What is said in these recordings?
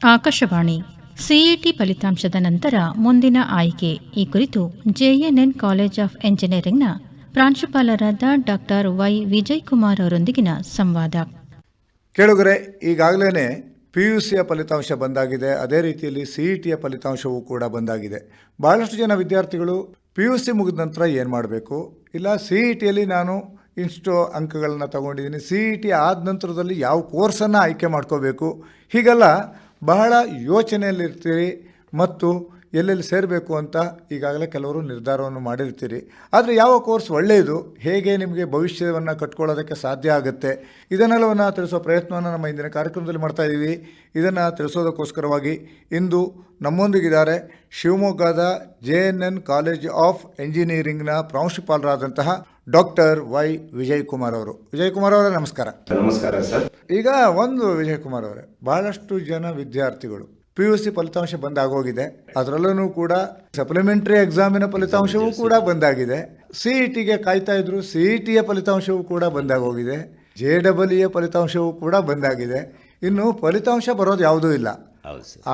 Akashvani CET ಫಲಿತಾಂಶದ ನಂತರ ಮುಂದಿನ ಆಯ್ಕೆ. ಈ ಕುರಿತು ಜೆಎನ್ಎನ್ ಕಾಲೇಜ್ ಆಫ್ ಎಂಜಿನಿಯರಿಂಗ್ನ ಪ್ರಾಂಶುಪಾಲರಾದ ಡಾಕ್ಟರ್ ವೈ ವಿಜಯ್ ಕುಮಾರ್ ಅವರೊಂದಿಗಿನ ಸಂವಾದ. ಕೇಳುಗರೆ ಈಗಾಗಲೇ ಪಿ ಯು ಸಿಯ ಫಲಿತಾಂಶ ಬಂದಾಗಿದೆ. ಅದೇ ರೀತಿಯಲ್ಲಿ ಸಿಇಟಿಯ ಫಲಿತಾಂಶವೂ ಕೂಡ ಬಂದಾಗಿದೆ. ಬಹಳಷ್ಟು ಜನ ವಿದ್ಯಾರ್ಥಿಗಳು ಪಿ ಯು ಸಿ ಮುಗಿದ ನಂತರ ಏನು ಮಾಡಬೇಕು? ಇಲ್ಲ, ಸಿಇಟಿಯಲ್ಲಿ ನಾನು ಇಷ್ಟು ಅಂಕಗಳನ್ನು ತಗೊಂಡಿದ್ದೀನಿ. ಸಿ ಆದ ನಂತರದಲ್ಲಿ ಯಾವ ಕೋರ್ಸನ್ನು ಆಯ್ಕೆ ಮಾಡ್ಕೋಬೇಕು? ಹೀಗೆಲ್ಲ ಬಹಳ ಯೋಚನೆಯಲ್ಲಿರ್ತೀರಿ ಮತ್ತು ಎಲ್ಲೆಲ್ಲಿ ಸೇರಬೇಕು ಅಂತ ಈಗಾಗಲೇ ಕೆಲವರು ನಿರ್ಧಾರವನ್ನು ಮಾಡಿರ್ತೀರಿ. ಆದರೆ ಯಾವ ಕೋರ್ಸ್ ಒಳ್ಳೆಯದು ಹೇಗೆ ನಿಮಗೆ ಭವಿಷ್ಯವನ್ನು ಕಟ್ಕೊಳ್ಳೋದಕ್ಕೆ ಸಾಧ್ಯ ಆಗುತ್ತೆ ಇದನ್ನೆಲ್ಲವನ್ನು ತಿಳಿಸೋ ಪ್ರಯತ್ನವನ್ನು ನಮ್ಮ ಇಂದಿನ ಕಾರ್ಯಕ್ರಮದಲ್ಲಿ ಮಾಡ್ತಾ ಇದ್ದೀವಿ ಇದನ್ನು ತಿಳಿಸೋದಕ್ಕೋಸ್ಕರವಾಗಿ ಇಂದು ನಮ್ಮೊಂದಿಗಿದ್ದಾರೆ ಶಿವಮೊಗ್ಗದ J N N college of ಎಂಜಿನಿಯರಿಂಗ್ನ ಪ್ರಾಂಶುಪಾಲರಾದಂತಹ ಡಾಕ್ಟರ್ ವೈ ವಿಜಯ್ ಕುಮಾರ್ ಅವರು. ವಿಜಯ್ ಕುಮಾರ್ ಅವರೇ ನಮಸ್ಕಾರ. ನಮಸ್ಕಾರ ಸರ್. ಈಗ ಒಂದು ವಿಜಯ್ ಕುಮಾರ್ ಅವರೇ ಬಹಳಷ್ಟು ಜನ ವಿದ್ಯಾರ್ಥಿಗಳು ಪಿ ಯು ಸಿ ಫಲಿತಾಂಶ ಬಂದಾಗೋಗಿದೆ. ಅದರಲ್ಲೂ ಕೂಡ ಸಪ್ಲಿಮೆಂಟರಿ ಎಕ್ಸಾಮಿನ ಫಲಿತಾಂಶವೂ ಕೂಡ ಬಂದಾಗಿದೆ. ಸಿ ಇ ಟಿಗೆ ಕಾಯ್ತಾ ಇದ್ರು ಸಿ ಇ ಟಿಯ ಫಲಿತಾಂಶವೂ ಕೂಡ ಬಂದಾಗೋಗಿದೆ. ಜೆ ಡಬಲ್ ಇಯ ಫಲಿತಾಂಶವೂ ಕೂಡ ಬಂದಾಗಿದೆ. ಇನ್ನು ಫಲಿತಾಂಶ ಬರೋದು ಯಾವುದೂ ಇಲ್ಲ.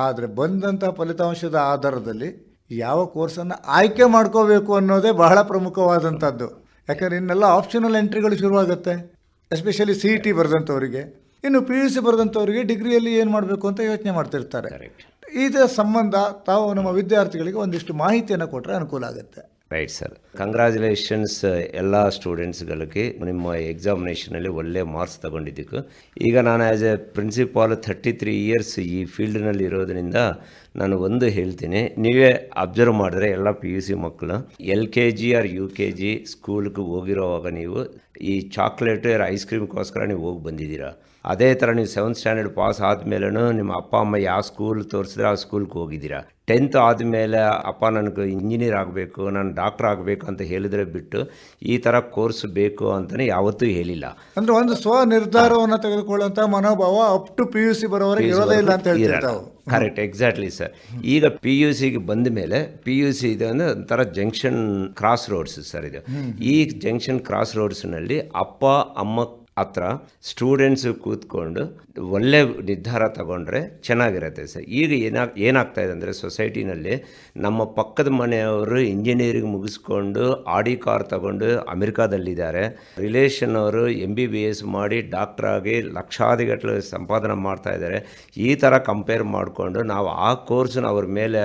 ಆದರೆ ಬಂದಂಥ ಫಲಿತಾಂಶದ ಆಧಾರದಲ್ಲಿ ಯಾವ ಕೋರ್ಸನ್ನು ಆಯ್ಕೆ ಮಾಡ್ಕೋಬೇಕು ಅನ್ನೋದೇ ಬಹಳ ಪ್ರಮುಖವಾದಂಥದ್ದು ಯಾಕಂದ್ರೆ ಇನ್ನೆಲ್ಲ ಆಪ್ಷನಲ್ ಎಂಟ್ರಿಗಳು ಶುರುವಾಗುತ್ತೆ. ಎಸ್ಪೆಷಲಿ ಸಿ ಇ ಟಿ ಬರೆದಂಥವರಿಗೆ ಇನ್ನು ಪಿ ಯು ಸಿ ಬರೆದಂಥವ್ರಿಗೆ ಡಿಗ್ರಿಯಲ್ಲಿ ಏನು ಮಾಡಬೇಕು ಅಂತ ಯೋಚನೆ ಮಾಡ್ತಿರ್ತಾರೆ. ಇದರ ಸಂಬಂಧ ತಾವು ನಮ್ಮ ವಿದ್ಯಾರ್ಥಿಗಳಿಗೆ ಒಂದಿಷ್ಟು ಮಾಹಿತಿಯನ್ನು ಕೊಟ್ಟರೆ ಅನುಕೂಲ ಆಗುತ್ತೆ. ರೈಟ್ ಸರ್ ಕಂಗ್ರ್ಯಾಚುಲೇಷನ್ಸ್ ಎಲ್ಲ ಸ್ಟೂಡೆಂಟ್ಸ್ಗಳಿಗೆ ನಿಮ್ಮ ಎಕ್ಸಾಮಿನೇಷನಲ್ಲಿ ಒಳ್ಳೆ ಮಾರ್ಕ್ಸ್ ತಗೊಂಡಿದ್ದಕ್ಕೆ. ಈಗ ನಾನು as a principal thirty three years ಈ ಫೀಲ್ಡ್ನಲ್ಲಿ ಇರೋದರಿಂದ ನಾನು ಒಂದು ಹೇಳ್ತೀನಿ. ನೀವೇ ಅಬ್ಸರ್ವ್ ಮಾಡಿದ್ರೆ ಎಲ್ಲ ಪಿ ಯು ಸಿ ಮಕ್ಕಳು, L K G or U K G ಸ್ಕೂಲ್ಗೆ ಹೋಗಿರೋವಾಗ ನೀವು ಈ ಚಾಕ್ಲೇಟ್ ಐಸ್ ಕ್ರೀಮ್ಗೋಸ್ಕರ ನೀವು ಹೋಗಿ ಬಂದಿದ್ದೀರಾ. ಅದೇ ಥರ ನೀವು ಸೆವೆಂತ್ ಸ್ಟ್ಯಾಂಡರ್ಡ್ ಪಾಸ್ ಆದಮೇಲೂ ನಿಮ್ಮ ಅಪ್ಪ, ಅಮ್ಮ ಯಾವ ಸ್ಕೂಲ್ ತೋರಿಸಿದ್ರೆ ಆ ಸ್ಕೂಲ್ಗೆ ಹೋಗಿದ್ದೀರಾ. ಟೆಂತ್ ಆದಮೇಲೆ ಅಪ್ಪ ನನಗೆ ಇಂಜಿನಿಯರ್ ಆಗಬೇಕು ನಾನು ಡಾಕ್ಟರ್ ಆಗಬೇಕು ಅಂತ ಹೇಳಿದ್ರೆ ಬಿಟ್ಟು ಈ ಥರ ಕೋರ್ಸ್ ಬೇಕು ಅಂತಲೇ ಯಾವತ್ತೂ ಹೇಳಿಲ್ಲ. ಅಂದರೆ ಒಂದು ಸ್ವ ನಿರ್ಧಾರವನ್ನು ತೆಗೆದುಕೊಳ್ಳುವಂಥ ಮನೋಭಾವ up to P U C ಬರೋವರೆಗೆ ಇರೋದೇ ಇಲ್ಲ ಅಂತ ಹೇಳ್ತಾರೆ ಕರೆಕ್ಟ್ ಎಕ್ಸಾಕ್ಟ್ಲಿ ಸರ್ ಈಗ ಪಿ ಯು ಸಿಗೆ ಬಂದ ಮೇಲೆ ಪಿ ಯು ಸಿ ಇದೆ ಅಂದರೆ ಒಂಥರ ಜಂಕ್ಷನ್ ಕ್ರಾಸ್ ರೋಡ್ಸ್ ಸರ್ ಇದು ಈ ಜಂಕ್ಷನ್ ಕ್ರಾಸ್ ರೋಡ್ಸ್ನಲ್ಲಿ ಅಪ್ಪ ಅಮ್ಮ ಹತ್ರ ಸ್ಟೂಡೆಂಟ್ಸು ಕೂತ್ಕೊಂಡು ಒಳ್ಳೆ ನಿರ್ಧಾರ ತಗೊಂಡ್ರೆ ಚೆನ್ನಾಗಿರುತ್ತೆ ಸರ್. ಈಗ ಏನಾಗ, ಏನಾಗ್ತಾ ಇದೆ ಅಂದರೆ ಸೊಸೈಟಿನಲ್ಲಿ ನಮ್ಮ ಪಕ್ಕದ ಮನೆಯವರು ಇಂಜಿನಿಯರಿಂಗ್ ಮುಗಿಸ್ಕೊಂಡು ಆಡಿ ಕಾರ್ ತಗೊಂಡು ಅಮೆರಿಕಾದಲ್ಲಿದ್ದಾರೆ. ರಿಲೇಷನ್ ಅವರು ಎಂ ಬಿ ಬಿ ಎಸ್ ಮಾಡಿ ಡಾಕ್ಟ್ರಾಗಿ ಆಗಿ ಲಕ್ಷಾಧಿಗಟ್ಟಲೆ ಸಂಪಾದನೆ ಮಾಡ್ತಾ ಇದ್ದಾರೆ. ಈ ಥರ ಕಂಪೇರ್ ಮಾಡಿಕೊಂಡು ನಾವು ಆ ಕೋರ್ಸನ್ನ ಅವ್ರ ಮೇಲೆ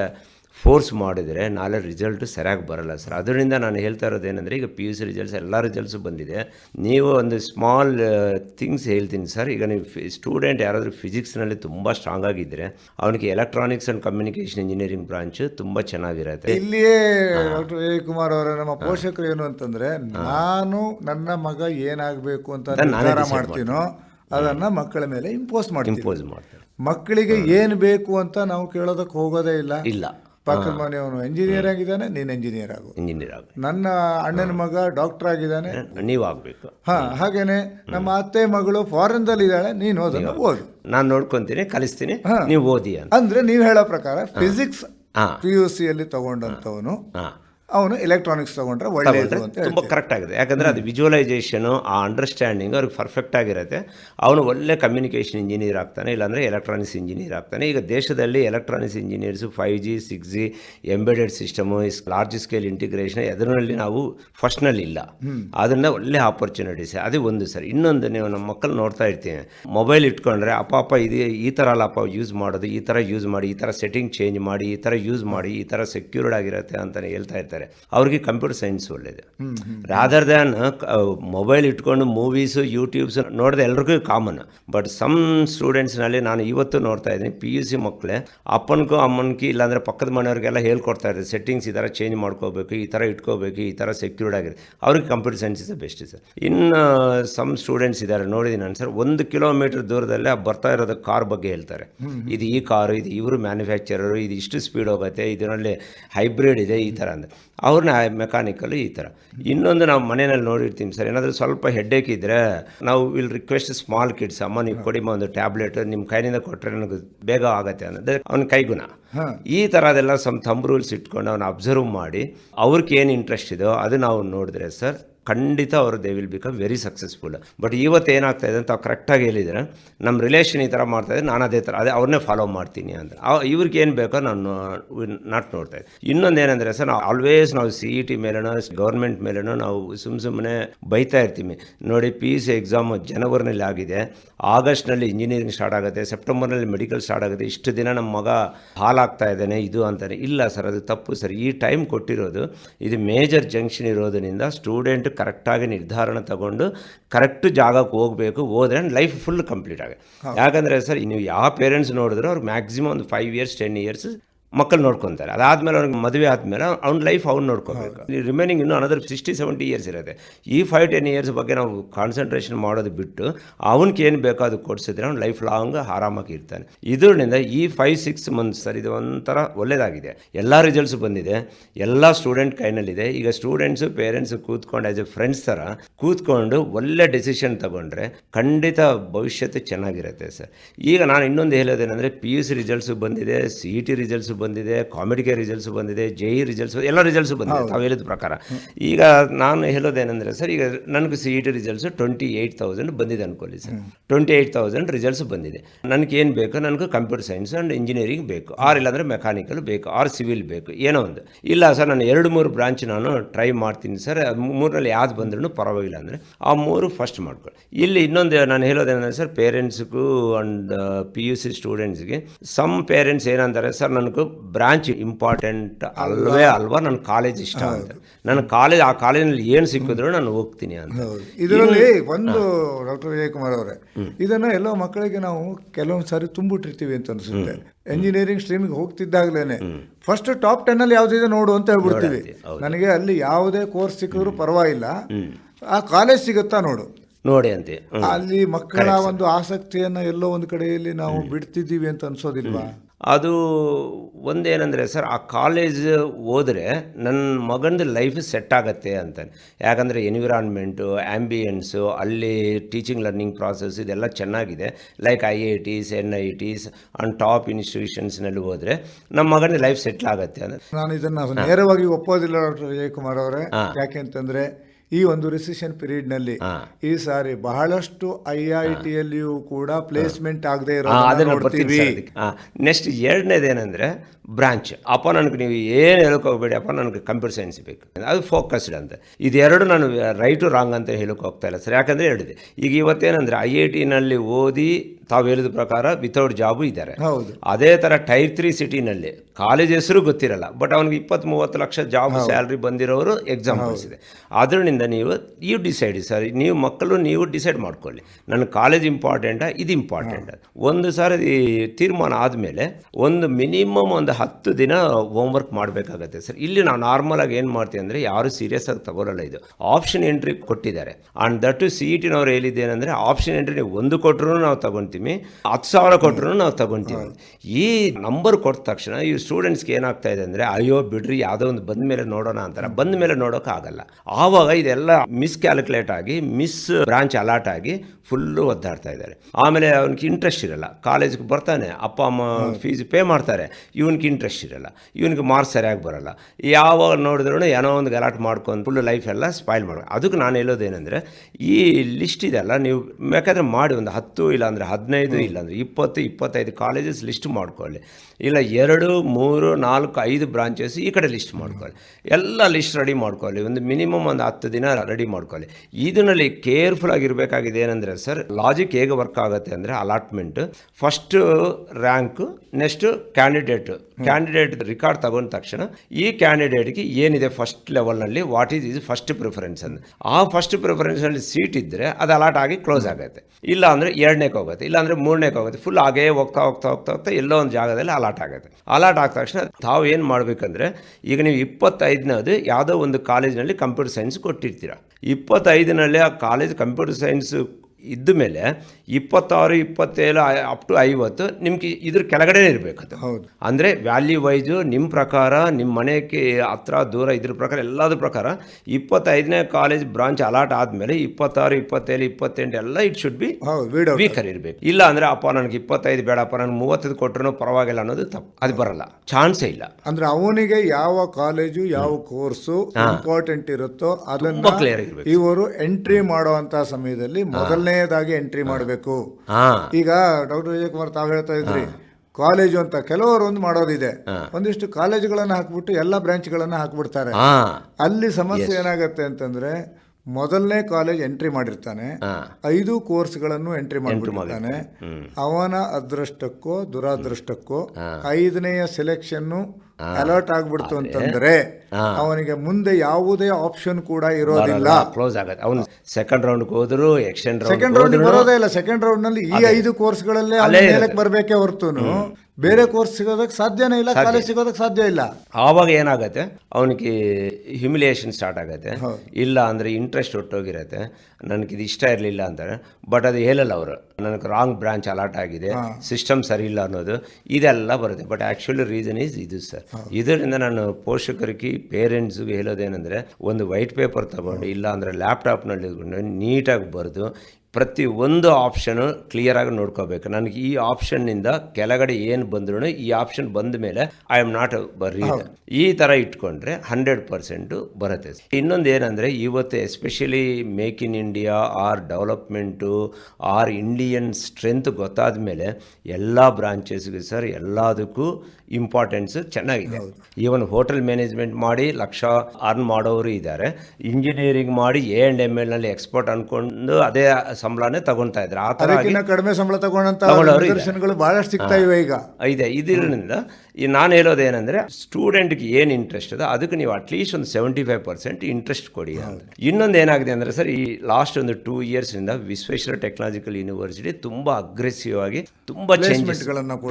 ಫೋರ್ಸ್ ಮಾಡಿದರೆ ನಾಳೆ ರಿಸಲ್ಟ್ ಸರಿಯಾಗಿ ಬರಲ್ಲ ಸರ್. ಅದರಿಂದ ನಾನು ಹೇಳ್ತಾ ಇರೋದು ಏನಂದರೆ ಈಗ ಪಿ ಯು ಸಿ ರಿಸಲ್ಟ್ಸ್ ಎಲ್ಲ ರಿಸಲ್ಟ್ಸು ಬಂದಿದೆ. ನೀವು ಒಂದು ಸ್ಮಾಲ್ ಥಿಂಗ್ಸ್ ಹೇಳ್ತೀನಿ ಸರ್. ಈಗ ನೀವು ಸ್ಟೂಡೆಂಟ್ ಯಾರಾದರೂ ಫಿಸಿಕ್ಸ್ನಲ್ಲಿ ತುಂಬ ಸ್ಟ್ರಾಂಗ್ ಆಗಿದ್ದರೆ ಅವನಿಗೆ electronics and communication engineering branch ತುಂಬ ಚೆನ್ನಾಗಿರುತ್ತೆ. ಇಲ್ಲಿಯೇ ಡಾಕ್ಟರ್ ಎ. ಕುಮಾರ್ ಅವರ ನಮ್ಮ ಪೋಷಕರು ಏನು ಅಂತಂದರೆ ನಾನು ನನ್ನ ಮಗ ಏನಾಗಬೇಕು ಅಂತ ನಾನು ನಿರ್ಧಾರ ಮಾಡ್ತೀನೋ ಅದನ್ನು ಮಕ್ಕಳ ಮೇಲೆ ಇಂಪೋಸ್ ಮಾಡಿ ಇಂಪೋಸ್ ಮಾಡ್ತೀನಿ ಮಕ್ಕಳಿಗೆ ಏನು ಬೇಕು ಅಂತ ನಾವು ಕೇಳೋದಕ್ಕೆ ಹೋಗೋದೇ ಇಲ್ಲ. ಇಲ್ಲ. ಪಕ್ಕದ ಮನೆಯವನು ಇಂಜಿನಿಯರ್ ಆಗಿದ್ದಾನೆ ನೀನು ಇಂಜಿನಿಯರ್ ಆಗು. ಇಂಜಿನಿಯರ್ ಆಗ. ನನ್ನ ಅಣ್ಣನ ಮಗ ಡಾಕ್ಟರ್ ಆಗಿದ್ದಾನೆ. ನೀವು ಆಗಬೇಕು. ಹಾ ಹಾಗೇನೆ ನಮ್ಮ ಅತ್ತೆ ಮಗಳು ಫಾರಿನ್ ದಲ್ಲಿ ಇದ್ದಾಳೆ ನೀನು ಓದನ್ನು ಓದು. ನಾನು ನೋಡ್ಕೊಂತೀನಿ ಕಲಿಸ್ತೀನಿ. ನೀವು ಓದಿ ಅಂತ. ಅಂದ್ರೆ ನೀವು ಹೇಳೋ ಪ್ರಕಾರ ಫಿಸಿಕ್ಸ್. ಪಿ ಯು ಸಿ ಅಲ್ಲಿ ತಗೊಂಡಂತವನು ಹಾಂ. ಅವನು ಎಲೆಕ್ಟ್ರಾನಿಕ್ಸ್ ತಗೊಂಡ್ರೆ ಒಳ್ಳೆಯದು ಅಂತ ತುಂಬ ಕರೆಕ್ಟ್ ಆಗಿದೆ. ಯಾಕಂದರೆ ಅದು ವಿಜುವಲೈಸೇಷನು ಆ ಅಂಡರ್ಸ್ಟ್ಯಾಂಡಿಂಗ್ ಅವ್ರಿಗೆ ಪರ್ಫೆಕ್ಟ್ ಆಗಿರುತ್ತೆ. ಅವನು ಒಳ್ಳೆ ಕಮ್ಯುನಿಕೇಷನ್ ಇಂಜಿನಿಯರ್ ಆಗ್ತಾನೆ ಇಲ್ಲಾಂದರೆ ಎಲೆಕ್ಟ್ರಾನಿಕ್ಸ್ ಇಂಜಿನಿಯರ್ ಆಗ್ತಾನೆ. ಈಗ ದೇಶದಲ್ಲಿ electronics engineers five G six G embedded system large scale integration ಅದರಲ್ಲಿ ನಾವು ಫಸ್ಟ್ನಲ್ಲಿ ಇಲ್ಲ. ಅದರಿಂದ ಒಳ್ಳೆ ಆಪರ್ಚುನಿಟೀಸ್ ಅದೇ ಒಂದು ಸರ್. ಇನ್ನೊಂದು ನೀವು ನಮ್ಮ ಮಕ್ಕಳು ನೋಡ್ತಾ ಇರ್ತೀನಿ. ಮೊಬೈಲ್ ಇಟ್ಕೊಂಡ್ರೆ ಅಪ್ಪ ಅಪ್ಪ ಇದು ಈ ಥರ ಅಲ್ಲ ಅಪ್ಪ ಯೂಸ್ ಮಾಡೋದು ಈ ಥರ ಯೂಸ್ ಮಾಡಿ ಈ ಥರ ಸೆಟ್ಟಿಂಗ್ ಚೇಂಜ್ ಮಾಡಿ ಈ ಥರ ಯೂಸ್ ಮಾಡಿ ಈ ಥರ ಸೆಕ್ಯೂರ್ಡ್ ಆಗಿರುತ್ತೆ ಅಂತಲೇ ಹೇಳ್ತಾ ಇರ್ತಾರೆ. ಅವ್ರಿಗೆ ಕಂಪ್ಯೂಟರ್ ಸೈನ್ಸ್ ಒಳ್ಳೇದು. ರಾದರ್ ದ್ಯಾನ್ ಮೊಬೈಲ್ ಇಟ್ಕೊಂಡು ಮೂವೀಸು ಯೂಟ್ಯೂಬ್ಸ್ ನೋಡಿದ್ರೆ ಎಲ್ರಿಗೂ ಕಾಮನ್ ಬಟ್ ಸಮ್ ಸ್ಟೂಡೆಂಟ್ಸ್ನಲ್ಲಿ ನಾನು ಇವತ್ತು ನೋಡ್ತಾ ಇದ್ದೀನಿ ಪಿ ಯು ಸಿ ಮಕ್ಕಳೇ ಅಪ್ಪನಿಗೂ ಅಮ್ಮನಿಗೆ ಇಲ್ಲಾಂದರೆ ಪಕ್ಕದ ಮನೆಯವ್ರಿಗೆಲ್ಲ ಹೇಳ್ಕೊಡ್ತಾ ಇದ್ದಾರೆ ಸೆಟ್ಟಿಂಗ್ಸ್ ಈ ಥರ ಚೇಂಜ್ ಮಾಡ್ಕೋಬೇಕು ಈ ಥರ ಇಟ್ಕೋಬೇಕು ಈ ಥರ ಸೆಕ್ಯೂರ್ಡ್ ಆಗಿದೆ. ಅವ್ರಿಗೆ computer science is best sir ಇನ್ನು ಸಮ್ ಸ್ಟೂಡೆಂಟ್ಸ್ ಇದ್ದಾರೆ ನೋಡಿದ್ದೀನಿ ನಾನು ಸರ್ ಒಂದು ಕಿಲೋಮೀಟರ್ ದೂರದಲ್ಲೇ ಆ ಬರ್ತಾ ಇರೋದು ಕಾರ್ ಬಗ್ಗೆ ಹೇಳ್ತಾರೆ. ಇದು ಈ ಕಾರು ಇದು ಇವರು ಮ್ಯಾನುಫ್ಯಾಕ್ಚರರು ಇದು ಇಷ್ಟು ಸ್ಪೀಡ್ ಹೋಗುತ್ತೆ ಇದರಲ್ಲಿ ಹೈಬ್ರಿಡ್ ಇದೆ ಈ ಥರ ಅಂದರೆ ಅವ್ರನ್ನ ಮೆಕ್ಯಾನಿಕಲ್ ಈ ಥರ ಇನ್ನೊಂದು ನಾವು ಮನೆಯಲ್ಲಿ ನೋಡಿರ್ತೀವಿ ಸರ್ ಏನಾದರೂ ಸ್ವಲ್ಪ ಹೆಡ್ಡೇಕ್ ಇದ್ದರೆ ನಾವು ವಿಲ್ ರಿಕ್ವೆಸ್ಟ್ ಸ್ಮಾಲ್ ಕಿಡ್ಸ್ ಅಮ್ಮ ನೀವು ಕೊಡಿಮ್ಮ ಒಂದು ಟ್ಯಾಬ್ಲೆಟ್ ನಿಮ್ಮ ಕೈನಿಂದ ಕೊಟ್ಟರೆ ನನಗೆ ಬೇಗ ಆಗತ್ತೆ ಅನ್ನೋದು ಅವ್ನ ಕೈಗುಣ. ಈ ಥರದೆಲ್ಲ ಸಮ್ ಥಂಬ್ ರೂಲ್ಸ್ ಇಟ್ಕೊಂಡು ಅವನ್ನ ಅಬ್ಸರ್ವ್ ಮಾಡಿ ಅವ್ರಿಗೆ ಏನು ಇಂಟ್ರೆಸ್ಟ್ ಇದೋ ಅದು ನಾವು ನೋಡಿದ್ರೆ ಸರ್ ಖಂಡಿತ ಅವರು they will become very successful but ಇವತ್ತು ಏನಾಗ್ತಾ ಇದೆ ಅಂತ ಕರೆಕ್ಟಾಗಿ ಹೇಳಿದರೆ ನಮ್ಮ ರಿಲೇಷನ್ ಈ ಥರ ಮಾಡ್ತಾ ಇದ್ದೆ ನಾನು ಅದೇ ಥರ ಅದೇ ಅವ್ರನ್ನೇ ಫಾಲೋ ಮಾಡ್ತೀನಿ ಅಂತ ಅವ್- ಇವ್ರಿಗೆ ಏನು ಬೇಕೋ ನಾನು ನಾಟ್ ನೋಡ್ತಾ ಇದ್ದೆ ಇನ್ನೊಂದು ಏನಂದರೆ ಸರ್, ನಾವು ಆಲ್ವೇಸ್ ನಾವು ಸಿ ಇ ಟಿ ಮೇಲೇನೋ ಗೌರ್ಮೆಂಟ್ ಮೇಲೇನೋ ನಾವು ಸುಮ್ಮ ಸುಮ್ಮನೆ ಬೈತಾ ಇರ್ತೀವಿ. ನೋಡಿ ಪಿ ಯು ಸಿ ಎಕ್ಸಾಮ್ ಜನವರಿನಲ್ಲಿ ಆಗಿದೆ, ಆಗಸ್ಟ್ನಲ್ಲಿ ಇಂಜಿನಿಯರಿಂಗ್ ಸ್ಟಾರ್ಟ್ ಆಗುತ್ತೆ ಸೆಪ್ಟೆಂಬರ್ನಲ್ಲಿ ಮೆಡಿಕಲ್ ಸ್ಟಾರ್ಟ್ ಆಗುತ್ತೆ, ಇಷ್ಟು ದಿನ ನಮ್ಮ ಮಗ ಹಾಲಾಗ್ತಾ ಇದ್ದಾನೆ, ಇದು ಅಂತಾನೆ ಇಲ್ಲ ಸರ್, ಅದು ತಪ್ಪು ಸರ್. ಈ ಟೈಮ್ ಕೊಟ್ಟಿರೋದು, ಇದು ಮೇಜರ್ ಜಂಕ್ಷನ್ ಇರೋದರಿಂದ ಸ್ಟೂಡೆಂಟ್ ಕರೆಕ್ಟಾಗಿ ನಿರ್ಧಾರನ ತಗೊಂಡು ಕರೆಕ್ಟ್ ಜಾಗಕ್ಕೆ ಹೋಗಬೇಕು ಹೋದ್ರೆ ಲೈಫ್ ಫುಲ್ ಕಂಪ್ಲೀಟ್ ಆಗುತ್ತೆ. ಯಾಕಂದರೆ ಸರ್ ನೀವು ಯಾವ ಪೇರೆಂಟ್ಸ್ ನೋಡಿದ್ರು ಅವ್ರು ಮ್ಯಾಕ್ಸಿಮಮ್ ಒಂದು ಫೈವ್ ಇಯರ್ಸ್ ಟೆನ್ ಇಯರ್ಸ್ ಮಕ್ಕಳು ನೋಡ್ಕೊತಾರೆ. ಅದಾದಮೇಲೆ ಅವ್ರಿಗೆ ಮದುವೆ ಆದಮೇಲೆ ಅವ್ನ ಲೈಫ್ ಅವ್ನು ನೋಡ್ಕೋಬೇಕು. ರಿಮೈನಿಂಗ್ ಇನ್ನೂ ಅನದರ್ ಸಿಕ್ಸ್ಟಿ ಸೆವೆಂಟಿ ಇಯರ್ಸ್ ಇರುತ್ತೆ. ಈ ಫೈವ್ ಟೆನ್ ಇಯರ್ಸ್ ಬಗ್ಗೆ ನಾವು ಕಾನ್ಸಂಟ್ರೇಷನ್ ಮಾಡೋದು ಬಿಟ್ಟು ಅವನಿಗೆ ಏನು ಬೇಕೋ ಅದು ಕೊಡಿಸಿದ್ರೆ ಅವ್ನು ಲೈಫ್ ಲಾಂಗ್ ಆರಾಮಾಗಿ ಇರ್ತಾನೆ. ಇದರಿಂದ ಈ ಫೈವ್ ಸಿಕ್ಸ್ ಮಂತ್ಸ್ ಸರ್ ಇದು ಒಂಥರ ಒಳ್ಳೆಯದಾಗಿದೆ ಎಲ್ಲ ರಿಸಲ್ಟ್ಸ್ ಬಂದಿದೆ. ಎಲ್ಲ ಸ್ಟೂಡೆಂಟ್ ಕೈನಲ್ಲಿದೆ. ಈಗ ಸ್ಟೂಡೆಂಟ್ಸು ಪೇರೆಂಟ್ಸು ಕೂತ್ಕೊಂಡು ಆ್ಯಸ್ ಎ ಫ್ರೆಂಡ್ಸ್ ಥರ ಕೂತ್ಕೊಂಡು ಒಳ್ಳೆ ಡೆಸಿಷನ್ ತಗೊಂಡ್ರೆ ಖಂಡಿತ ಭವಿಷ್ಯತ್ತು ಚೆನ್ನಾಗಿರುತ್ತೆ ಸರ್. ಈಗ ನಾನು ಇನ್ನೊಂದು ಹೇಳೋದೇನೆಂದರೆ ಪಿ ಯು ಸಿ ರಿಸಲ್ಟ್ಸು ಬಂದಿದೆ ಸಿ ಇ ಟಿ ರಿಸಲ್ಟ್ಸು ಬಂದಿದೆ ಕಾಮಿಡಿಗೆ ರಿಸಲ್ಟ್ಸ್ ಬಂದಿದೆ ಜೈ ರಿಸಲ್ಟ್ಸ್ ಎಲ್ಲ ರಿಸಲ್ಟ್ಸ್ ಬಂದಿದೆ ತಾವು ಹೇಳಿದ ಪ್ರಕಾರ. ಈಗ ನಾನು ಹೇಳೋದೇನೆಂದರೆ ಸರ್ ಈಗ ನನಗೆ C E T results twenty eight thousand ಬಂದಿದೆ ಅನ್ಕೊಳ್ಳಿ sir. Twenty eight thousand results ಬಂದಿದೆ. ನನಗೆ ಏನು ಬೇಕು? ನನಗೆ ಕಂಪ್ಯೂಟರ್ ಸೈನ್ಸ್ ಆ್ಯಂಡ್ ಇಂಜಿನಿಯರಿಂಗ್ ಬೇಕು. ಆರ್ ಇಲ್ಲಾಂದರೆ ಮೆಕ್ಯಾನಿಕಲ್ ಬೇಕು ಆರ್ ಸಿವಿಲ್ ಬೇಕು ಏನೋ ಒಂದು. ಇಲ್ಲ ಸರ್ ನಾನು ಎರಡು ಮೂರು ಬ್ರಾಂಚ್ ನಾನು ಟ್ರೈ ಮಾಡ್ತೀನಿ ಸರ್ ಮೂರಲ್ಲಿ ಯಾವ್ದು ಬಂದ್ರೂ ಪರವಾಗಿಲ್ಲ ಅಂದರೆ ಆ ಮೂರು ಫಸ್ಟ್ ಮಾಡ್ಕೊಳ್ಳಿ. ಇಲ್ಲಿ ಇನ್ನೊಂದು ನಾನು ಹೇಳೋದೇನಂದರೆ ಸರ್ ಪೇರೆಂಟ್ಸ್ಗೂ ಆ್ಯಂಡ್ ಪಿ ಯು ಸಿ ಸ್ಟೂಡೆಂಟ್ಸ್ಗೆ ಸಮ್ ಪೇರೆಂಟ್ಸ್ ಏನಂತಾರೆ ಸರ್ ನನಗೆ ಬ್ರಾಂಚ್ ಇಂಪಾರ್ಟೆಂಟ್ ಅಲ್ವೇ? ಅಲ್ವಾ? ನನ್ನ ಕಾಲೇಜ್ ಇಷ್ಟ ಅಂತ. ನನ್ನ ಕಾಲೇಜ್ ಆ ಕಾಲೇಜಿನಲ್ಲಿ ಏನು ಸಿಕ್ಕಿದ್ರು ನಾನು ಹೋಗ್ತೀನಿ ಅಂತ. ಇದರಲ್ಲಿ ಒಂದು ಡಾಕ್ಟರ್ ವಿಜಯಕುಮಾರ್ ಅವರೇ. ಇದನ್ನ ಎಲ್ಲೋ ಮಕ್ಕಳಿಗೆ ನಾವು ಕೆಲವೊಂದು ಸಾರಿ ತುಂಬಿಟ್ಟಿರ್ತೀವಿ ಅಂತ ಅನ್ಸುತ್ತೆ. ಎಂಜಿನಿಯರಿಂಗ್ ಸ್ಟ್ರೀಮಿಗೆ ಹೋಗ್ತಿದ್ದಾಗಲೇ ಫಸ್ಟ್ ಟಾಪ್ ಟೆನ್ ಅಲ್ಲಿ ಇದೆ ನೋಡು ಅಂತ ಹೇಳ್ಬಿಡ್ತೀವಿ. ನನಗೆ ಅಲ್ಲಿ ಯಾವುದೇ ಕೋರ್ಸ್ ಸಿಕ್ಕಿದ್ರು ಪರವಾಗಿಲ್ಲ. ಆ ಕಾಲೇಜ್ ಸಿಗುತ್ತಾ ನೋಡು? ನೋಡಿ ಅಂತೆ. ಅಲ್ಲಿ ಮಕ್ಕಳ ಒಂದು ಆಸಕ್ತಿಯನ್ನ ಎಲ್ಲೋ ಒಂದು ಕಡೆಯಲ್ಲಿ ನಾವು ಬಿಡ್ತಿದ್ದೀವಿ ಅಂತ ಅನ್ಸೋದಿಲ್ವಾ? ಅದು ಒಂದೇನೆಂದರೆ ಸರ್ ಆ ಕಾಲೇಜ್ ಹೋದರೆ ನನ್ನ ಮಗನದು ಲೈಫ್ ಸೆಟ್ ಆಗತ್ತೆ ಅಂತ ಯಾಕಂದರೆ ಎನ್ವಿರಾನ್ಮೆಂಟು ಆ್ಯಂಬಿಯನ್ಸು ಅಲ್ಲಿ ಟೀಚಿಂಗ್ ಲರ್ನಿಂಗ್ ಪ್ರಾಸೆಸ್ ಇದೆಲ್ಲ ಚೆನ್ನಾಗಿದೆ. Like I I Ts N I Ts and top ಇನ್ಸ್ಟಿಟ್ಯೂಷನ್ಸ್ನಲ್ಲಿ ಹೋದರೆ ನಮ್ಮ ಮಗನ ಲೈಫ್ ಸೆಟ್ಲ್ ಆಗುತ್ತೆ. ಅಂತ ನಾನು ಇದನ್ನು ನೇರವಾಗಿ ಒಪ್ಪೋದಿಲ್ಲ ಡಾಕ್ಟರ್ ವಿಜಯಕುಮಾರ್ ಅವರೇ. ಯಾಕೆಂತಂದರೆ ಯಾಕೆಂತಂದ್ರೆ ಈ ಒಂದು ರಿಸೆಷನ್ ಪೀರಿಯಡ್ನಲ್ಲಿ ಈ ಸಾರಿ ಬಹಳಷ್ಟು ಐ ಐ ಟಿಯಲ್ಲಿಯೂ ಕೂಡ ಪ್ಲೇಸ್ಮೆಂಟ್ ಆಗದೆ ನೆಕ್ಸ್ಟ್ ಎರಡನೇದೇನೆಂದರೆ ಬ್ರಾಂಚ್ ಅಪ್ಪ ನನಗೆ ನೀವು ಏನು ಹೇಳ್ಕೋಬೇಡಿ ಅಪ್ಪ ನನಗೆ ಕಂಪ್ಯೂಟರ್ ಸೈನ್ಸ್ ಬೇಕು. ಅದು ಫೋಕಸ್ಡ್ ಅಂತ. ಇದೆರಡು ನಾನು ರೈಟು ರಾಂಗ್ ಅಂತ ಹೇಳೋಕೆ ಹೋಗ್ತಾ ಇಲ್ಲ ಸರ್. ಯಾಕಂದರೆ ಹೇಳಿದೆ ಈಗ ಇವತ್ತೇನಂದರೆ ಐ ಐ ಟಿನಲ್ಲಿ ಓದಿ ತಾವು ಹೇಳಿದ ಪ್ರಕಾರ ವಿತೌಟ್ ಜಾಬು ಇದ್ದಾರೆ. ಹೌದು. ಅದೇ ಥರ ಟೈರ್ ತ್ರೀ ಸಿಟಿನಲ್ಲಿ ಕಾಲೇಜ್ ಹೆಸರು ಗೊತ್ತಿರಲ್ಲ ಬಟ್ ಅವ್ನಿಗೆ ಇಪ್ಪತ್ತ್ ಮೂವತ್ತು ಲಕ್ಷ ಜಾಬ್ ಸ್ಯಾಲ್ರಿ ಬಂದಿರೋರು ಎಕ್ಸಾಮ್ ಇದೆ ಅದರಿಂದ ನೀವು ಯು ಡಿಸೈಡ್ ಸರ್ ನೀವು ಮಕ್ಕಳು ನೀವು ಡಿಸೈಡ್ ಮಾಡ್ಕೊಳ್ಳಿ. ನನ್ನ ಕಾಲೇಜ್ ಇಂಪಾರ್ಟೆಂಟಾ ಇದು ಇಂಪಾರ್ಟೆಂಟ್ ಒಂದು ಸಾರಿ ತೀರ್ಮಾನ ಆದಮೇಲೆ ಒಂದು ಮಿನಿಮಮ್ ಒಂದು ಹತ್ತು ದಿನ ಹೋಮ್ವರ್ಕ್ ಮಾಡಬೇಕಾಗತ್ತೆ ಸರ್ ಇಲ್ಲಿ ನಾವು ನಾರ್ಮಲ್ ಆಗಿ ಏನು ಮಾಡ್ತೀವಿ ಅಂದರೆ ಯಾರು ಸೀರಿಯಸ್ ಆಗಿ ತಗೊಳ್ಳಲ್ಲ ಇದು. ಆಪ್ಷನ್ ಎಂಟ್ರಿ ಕೊಟ್ಟಿದ್ದಾರೆ. ಆ್ಯಂಡ್ ದಟ್ ಸಿ ಇ ಟಿನವ್ರು ಹೇಳಿದ್ದೇನೆಂದರೆ ಆಪ್ಷನ್ ಎಂಟ್ರಿ ನೀವು ಒಂದು ಕೊಟ್ಟರು ನಾವು ತಗೊಂತೀವಿ. ಹತ್ತು ಸಾವಿರ ಕೊಟ್ಟರು ನಾವು ತಗೊಂತೀವಿ ಈ ನಂಬರ್ ಕೊಟ್ಟ ತಕ್ಷಣ ಈ ಸ್ಟೂಡೆಂಟ್ಸ್ಗೆ ಏನಾಗ್ತಾ ಇದೆ ಅಂದರೆ ಅಯ್ಯೋ ಬಿಡ್ರಿ ಯಾವುದೋ ಒಂದು ಬಂದ ಮೇಲೆ ನೋಡೋಣ ಅಂತಾರೆ. ಬಂದ ಮೇಲೆ ನೋಡೋಕ್ಕಾಗಲ್ಲ ಆವಾಗ ಇದೆಲ್ಲ ಮಿಸ್ ಕ್ಯಾಲ್ಕುಲೇಟ್ ಆಗಿ ಮಿಸ್ ಬ್ರಾಂಚ್ ಅಲಾಟ್ ಆಗಿ ಫುಲ್ಲು ಒದ್ದಾಡ್ತಾ ಇದ್ದಾರೆ. ಆಮೇಲೆ ಅವನಿಗೆ ಇಂಟ್ರೆಸ್ಟ್ ಇರಲ್ಲ. ಕಾಲೇಜ್ಗೆ ಬರ್ತಾನೆ ಅಪ್ಪ ಅಮ್ಮ ಫೀಸ್ ಪೇ ಮಾಡ್ತಾರೆ. ಇವನಿಗೆ ಇಂಟ್ರೆಸ್ಟ್ ಇರಲ್ಲ. ಇವನಿಗೆ ಮಾರ್ಕ್ಸ್ ಸರಿಯಾಗಿ ಬರಲ್ಲ. ಯಾವಾಗ ನೋಡಿದ್ರೂ ಏನೋ ಒಂದು ಗಲಾಟೆ ಮಾಡ್ಕೊಂಡು ಫುಲ್ ಲೈಫ್ ಎಲ್ಲ ಸ್ಪಾಯ್ಲ್ ಮಾಡಬೇಕು ಅದಕ್ಕೆ ನಾನು ಹೇಳೋದೇನೆಂದರೆ ಈ ಲಿಸ್ಟ್ ಇದೆಲ್ಲ ನೀವು ಬೇಕಾದ್ರೆ ಮಾಡಿ ಒಂದು ಹತ್ತು ಇಲ್ಲಾಂದರೆ ಹದಿನೈದು ಇಲ್ಲಾಂದರೆ ಇಪ್ಪತ್ತು ಇಪ್ಪತ್ತೈದು ಕಾಲೇಜಸ್ ಲಿಸ್ಟ್ ಮಾಡ್ಕೊಳ್ಳಿ. ಇಲ್ಲ ಎರಡು ಮೂರು ನಾಲ್ಕು ಐದು ಬ್ರಾಂಚಸ್ ಈ ಕಡೆ ಲಿಸ್ಟ್ ಮಾಡ್ಕೊಳ್ಳಿ. ಎಲ್ಲ ಲಿಸ್ಟ್ ರೆಡಿ ಮಾಡ್ಕೊಳ್ಳಿ. ಒಂದು ಮಿನಿಮಮ್ ಒಂದು ಹತ್ತು ದಿನ ರೆಡಿ ಮಾಡ್ಕೊಳ್ಳಿ. ಇದರಲ್ಲಿ ಕೇರ್ಫುಲ್ ಆಗಿರಬೇಕಾಗಿದೆ ಏನಂದರೆ ಸರ್ ಲಾಜಿಕ್ ಹೇಗೆ ವರ್ಕ್ ಆಗುತ್ತೆ ಅಂದರೆ allotment first rank next candidate candidate record ತಗೊಂಡ ತಕ್ಷಣ ಈ ಕ್ಯಾಂಡಿಡೇಟ್ಗೆ ಏನಿದೆ first ಲೆವೆಲ್ನಲ್ಲಿ what is is first preference ಅಂತ. ಆ ಫಸ್ಟ್ ಪ್ರಿಫರೆನ್ಸಲ್ಲಿ ಸೀಟ್ ಇದ್ದರೆ ಅದು ಅಲಾಟ್ ಆಗಿ ಕ್ಲೋಸ್ ಆಗುತ್ತೆ. ಇಲ್ಲ ಅಂದರೆ ಎರಡನೇಕ್ಕೆ ಹೋಗುತ್ತೆ. ಇಲ್ಲ ಅಂದರೆ ಮೂರನೇಗೆ ಹೋಗುತ್ತೆ. ಫುಲ್ ಹಾಗೇ ಹೋಗ್ತಾ ಹೋಗ್ತಾ ಹೋಗ್ತಾ ಹೋಗ್ತಾ ಎಲ್ಲೋ ಒಂದು ಜಾಗದಲ್ಲಿ ಅಲಾಟ್ ಆಗುತ್ತೆ. ಅಲಾಟ್ ಆದ ತಕ್ಷಣ ತಾವು ಏನು ಮಾಡಬೇಕಂದ್ರೆ, ಈಗ ನೀವು ಇಪ್ಪತ್ತೈದನೇದು ಯಾವುದೋ ಒಂದು ಕಾಲೇಜಿನಲ್ಲಿ ಕಂಪ್ಯೂಟರ್ ಸೈನ್ಸ್ ಕೊಟ್ಟಿರ್ತೀರ. ಇಪ್ಪತ್ತೈದನಲ್ಲಿ ಆ ಕಾಲೇಜ್ ಕಂಪ್ಯೂಟರ್ ಸೈನ್ಸ್ ಇದ್ದ ಮೇಲೆ ಇಪ್ಪತ್ತಾರು ಇಪ್ಪತ್ತೇಳು ಅಪ್ ಟು ಐವತ್ತು ನಿಮ್ಗೆ ಇದ್ರ ಕೆಳಗಡೆ ಇರಬೇಕು ಅದು. ಹೌದು. ಅಂದರೆ ವ್ಯಾಲ್ಯೂ ವೈಸು ನಿಮ್ಮ ಪ್ರಕಾರ ನಿಮ್ಮ ಮನೆಗೆ ಹತ್ರ ದೂರ ಇದ್ರ ಪ್ರಕಾರ ಎಲ್ಲದ್ರ ಪ್ರಕಾರ ಇಪ್ಪತ್ತೈದನೇ ಕಾಲೇಜ್ ಬ್ರಾಂಚ್ ಅಲಾಟ್ ಆದಮೇಲೆ ಇಪ್ಪತ್ತಾರು ಇಪ್ಪತ್ತೇಳು ಇಪ್ಪತ್ತೆಂಟು ಎಲ್ಲ ಇಟ್ ಶುಡ್ ಬಿ ಹೌದು ವೀಕರ್ ಇರಬೇಕು. ಇಲ್ಲ ಅಂದರೆ ಅಪ್ಪ ನನಗೆ ಇಪ್ಪತ್ತೈದು ಬೇಡಪ್ಪ ನನಗೆ ಮೂವತ್ತೈದು ಕೊಟ್ಟರು ಪರವಾಗಿಲ್ಲ ಅನ್ನೋದು ತಪ್ಪು. ಅದು ಬರಲ್ಲ. ಚಾನ್ಸೇ ಇಲ್ಲ. ಅಂದ್ರೆ ಅವನಿಗೆ ಯಾವ ಕಾಲೇಜು ಯಾವ ಕೋರ್ಸು ಇಂಪಾರ್ಟೆಂಟ್ ಇರುತ್ತೋ ಅದನ್ನು ಕ್ಲಿಯರ್ ಇರಬೇಕು. ಇವರು ಎಂಟ್ರಿ ಮಾಡುವಂತ ಸಮಯದಲ್ಲಿ ಮೊದಲನೇದಾಗಿ ಎಂಟ್ರಿ ಮಾಡಬೇಕು. ಈಗ ಡಾಕ್ಟರ್ ವಿಜಯಕುಮಾರ್ ತಾವು ಹೇಳ್ತಾ ಇದ್ರಿ ಕಾಲೇಜು ಅಂತ ಕೆಲವರು ಒಂದು ಮಾಡೋದಿದೆ. ಒಂದಿಷ್ಟು ಕಾಲೇಜುಗಳನ್ನ ಹಾಕ್ಬಿಟ್ಟು ಎಲ್ಲ ಬ್ರಾಂಚ್ಗಳನ್ನ ಹಾಕ್ಬಿಡ್ತಾರೆ. ಅಲ್ಲಿ ಸಮಸ್ಯೆ ಏನಾಗತ್ತೆ ಅಂತಂದ್ರೆ ಮೊದಲನೇ ಕಾಲೇಜ್ ಎಂಟ್ರಿ ಮಾಡಿರ್ತಾನೆ ಐದು ಕೋರ್ಸ್ಗಳನ್ನು ಎಂಟ್ರಿ ಮಾಡಿಬಿಟ್ಟಿರ್ತಾನೆ. ಅವನ ಅದೃಷ್ಟಕ್ಕೋ ದುರಾದೃಷ್ಟಕ್ಕೋ ಐದನೆಯ ಸೆಲೆಕ್ಷನ್ ಅಲರ್ಟ್ ಆಗ್ಬಿಡ್ತು ಅಂತಂದ್ರೆ ಅವನಿಗೆ ಮುಂದೆ ಯಾವುದೇ ಆಪ್ಷನ್ ಕೂಡ ಇರೋದಿಲ್ಲ. ಕ್ಲೋಸ್ ಆಗುತ್ತೆ. ಅವನು ಸೆಕೆಂಡ್ ರೌಂಡ್ ಹೋದ್ರು ಎಕ್ಸ್ಟೆಂಡ್ ಸೆಕೆಂಡ್ ರೌಂಡ್ ಬರೋದೇ ಇಲ್ಲ. ಸೆಕೆಂಡ್ ರೌಂಡ್ನಲ್ಲಿ ಈ ಐದು ಕೋರ್ಸ್ ಗಳಲ್ಲೇ ಮೇಲಕ್ಕೆ ಬರ್ಬೇಕೇ ಹೊರತುನು. ಬೇರೆ ಕೋರ್ಸ್ ಸಿಗೋದಕ್ಕೆ ಸಾಧ್ಯನೇ ಇಲ್ಲ ಕಾಲೇಜ್ ಸಿಗೋದಕ್ಕೆ ಸಾಧ್ಯ ಇಲ್ಲ. ಆವಾಗ ಏನಾಗುತ್ತೆ? ಅವನಿಗೆ ಹ್ಯುಮಿಲಿಯೇಷನ್ ಸ್ಟಾರ್ಟ್ ಆಗುತ್ತೆ. ಇಲ್ಲ ಅಂದರೆ ಇಂಟ್ರೆಸ್ಟ್ ಒಟ್ಟೋಗಿರತ್ತೆ. ನನಗೆ ಇದು ಇಷ್ಟ ಇರಲಿಲ್ಲ ಅಂತಾರೆ. ಬಟ್ ಅದು ಹೇಳಲ್ಲ ಅವರು. ನನಗೆ ರಾಂಗ್ ಬ್ರಾಂಚ್ ಅಲಾಟ್ ಆಗಿದೆ. ಸಿಸ್ಟಮ್ ಸರಿ ಇಲ್ಲ ಅನ್ನೋದು. ಇದೆಲ್ಲ ಬರುತ್ತೆ. ಬಟ್ ಆ್ಯಕ್ಚುಲಿ ರೀಸನ್ ಈಸ್ ಇದು ಸರ್ ಇದರಿಂದ ನಾನು ಪೋಷಕರಿಗೆ ಪೇರೆಂಟ್ಸ್ಗೆ ಹೇಳೋದೇನೆಂದರೆ ಒಂದು ವೈಟ್ ಪೇಪರ್ ತಗೊಂಡು ಇಲ್ಲಾಂದರೆ ಲ್ಯಾಪ್ಟಾಪ್ನಲ್ಲಿ ನೀಟಾಗಿ ಬರೆದು ಪ್ರತಿ ಒಂದು ಆಪ್ಷನು ಕ್ಲಿಯರಾಗಿ ನೋಡ್ಕೋಬೇಕು. ನನಗೆ ಈ ಆಪ್ಷನ್ನಿಂದ ಕೆಳಗಡೆ ಏನು ಬಂದ್ರೂ ಈ ಆಪ್ಷನ್ ಬಂದ ಮೇಲೆ ಐ ಆಮ್ ನಾಟ್ ಬರ್ರಿ ಈ ಥರ ಇಟ್ಕೊಂಡ್ರೆ ಹಂಡ್ರೆಡ್ ಪರ್ಸೆಂಟು ಬರುತ್ತೆ. ಇನ್ನೊಂದು ಏನಂದರೆ ಇವತ್ತು especially make in India or development or Indian strength ಗೊತ್ತಾದ ಮೇಲೆ ಎಲ್ಲ ಬ್ರಾಂಚಸ್ಗೆ ಸರ್ ಎಲ್ಲದಕ್ಕೂ ಇಂಪಾರ್ಟೆನ್ಸ್ ಚೆನ್ನಾಗಿದೆ. ಈವನ್ ಹೋಟೆಲ್ ಮ್ಯಾನೇಜ್ಮೆಂಟ್ ಮಾಡಿ ಲಕ್ಷ ಅರ್ನ್ ಮಾಡೋರು ಇದ್ದಾರೆ. ಇಂಜಿನಿಯರಿಂಗ್ ಮಾಡಿ ಎ ಅಂಡ್ ಎಂ ನಲ್ಲಿ ಎಕ್ಸ್ಪರ್ಟ್ ಅನ್ಕೊಂಡು ಅದೇ ಸಂಬಳನೇ ತಗೊಳ್ತಾ ಇದ್ದಾರೆ. ಆ ತರ ಕಡಿಮೆ ಸಂಬಳ ತಗೊಂಡಂತ. ಬಹಳಷ್ಟು ಸಿಗ್ತಾ ಇವೆ ಈಗ. ಇದೆ. ಇದರಿಂದ ಈ ನಾನು ಹೇಳೋದೇನೆಂದರೆ ಸ್ಟೂಡೆಂಟ್ಗೆ ಏನು ಇಂಟ್ರೆಸ್ಟ್ ಅದ ಅದಕ್ಕೆ ನೀವು ಅಟ್ಲೀಸ್ಟ್ ಒಂದು ಸೆವೆಂಟಿ ಫೈವ್ ಪರ್ಸೆಂಟ್ ಇಂಟ್ರೆಸ್ಟ್ ಕೊಡಿ ಇನ್ನೊಂದು ಏನಾಗಿದೆ ಅಂದರೆ ಸರ್ ಈ ಲಾಸ್ಟ್ ಒಂದು ಟೂ ಇಯರ್ಸಿಂದ ವಿಶ್ವೇಶ್ವರ ಟೆಕ್ನಾಲಜಿಕಲ್ ಯೂನಿವರ್ಸಿಟಿ ತುಂಬ ಅಗ್ರೆಸಿವ್ ಆಗಿ ತುಂಬ ಚೇಂಜಸ್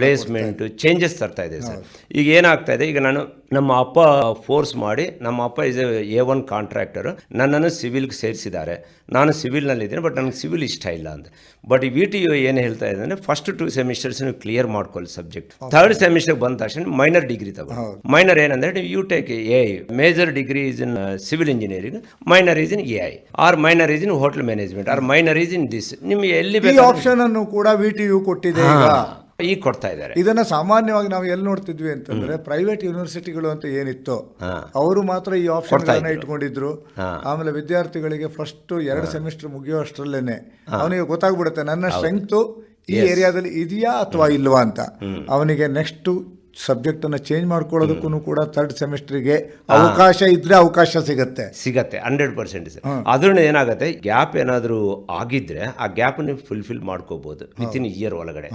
ಪ್ಲೇಸ್ಮೆಂಟ್ ಚೇಂಜಸ್ ತರ್ತಾ ಇದೆ ಸರ್. ಈಗ ಏನಾಗ್ತಾ ಇದೆ ಈಗ ನಾನು ನಮ್ಮ ಅಪ್ಪ ಫೋರ್ಸ್ ಮಾಡಿ ನಮ್ಮ ಅಪ್ಪ ಇಸ್ ಎ ಒನ್ ಕಾಂಟ್ರಾಕ್ಟರ್ ನನ್ನನ್ನು ಸಿವಿಲ್ಗೆ ಸೇರಿಸಿದ್ದಾರೆ. ನಾನು ಸಿವಿಲ್ನಲ್ಲಿದ್ದೀನಿ ಬಟ್ ನನಗೆ ಸಿವಿಲ್ ಇಷ್ಟ ಇಲ್ಲ ಅಂತ. ಬಟ್ ಈ ವಿ ಟಿ ಯು ಏನು ಹೇಳ್ತಾ ಇದೆ ಅಂದರೆ ಫಸ್ಟ್ ಟು ಸೆಮಿಸ್ಟರ್ಸ್ ನೀವು ಕ್ಲಿಯರ್ ಮಾಡ್ಕೊಳ್ಳಿ ಸಬ್ಜೆಕ್ಟ್ ಥರ್ಡ್ ಸೆಮಿಸ್ಟರ್ ಬಂದ ತಕ್ಷಣ ಮೈನರ್ ಡಿಗ್ರಿ ತಗೋ ಮೈನರ್ ಏನಂದರೆ you take A I major degree is in civil engineering minor is in A I or minor is in hotel management or minor is in this ನಿಮಗೆ ಎಲ್ಲಿ ಬೇಕು option ಅನ್ನು ಕೂಡ V T you ಕೊಟ್ಟಿದೆ ಈಗ ಕೊಡ್ತಾ ಇದ್ದಾರೆ. ಇದನ್ನ ಸಾಮಾನ್ಯವಾಗಿ ನಾವು ಎಲ್ಲಿ ನೋಡ್ತಿದ್ವಿ ಅಂತಂದ್ರೆ ಪ್ರೈವೇಟ್ ಯೂನಿವರ್ಸಿಟಿಗಳು ಅಂತ ಏನಿತ್ತು. ಅವರು ಮಾತ್ರ ಈ ಆಪ್ಷನ್ ಇಟ್ಕೊಂಡಿದ್ರು. ಆಮೇಲೆ ವಿದ್ಯಾರ್ಥಿಗಳಿಗೆ ಫಸ್ಟ್ ಎರಡು ಸೆಮಿಸ್ಟರ್ ಮುಗಿಯೋ ಅಷ್ಟರಲ್ಲೇನೆ. ಅವನಿಗೆ ಗೊತ್ತಾಗ್ಬಿಡುತ್ತೆ ನನ್ನ ಸ್ಟ್ರೆಂಗ್ತು ಈ ಏರಿಯಾದಲ್ಲಿ ಇದೆಯಾ ಅಥವಾ ಇಲ್ವಾ ಅಂತ. ಅವನಿಗೆ ನೆಕ್ಸ್ಟ್ ಸಬ್ಜೆಕ್ಟ್ ಅನ್ನ ಚೇಂಜ್ ಮಾಡ್ಕೊಳ್ಳೋದಕ್ಕೂ ಕೂಡ ಥರ್ಡ್ ಸೆಮಿಸ್ಟರ್ಗೆ ಅವಕಾಶ ಇದ್ರೆ ಅವಕಾಶ ಸಿಗುತ್ತೆ. ಸಿಗತ್ತೆ ಹಂಡ್ರೆಡ್ ಪರ್ಸೆಂಟ್ ಅದ್ರಿಂದ ಏನಾಗುತ್ತೆ ಗ್ಯಾಪ್ ಏನಾದರೂ ಆಗಿದ್ರೆ ಆ ಗ್ಯಾಪ್ ನೀವು ಫುಲ್ಫಿಲ್ ಮಾಡ್ಕೋಬಹುದು ವಿತ್ ಇನ್ ಇಯರ್ ಒಳಗಡೆ.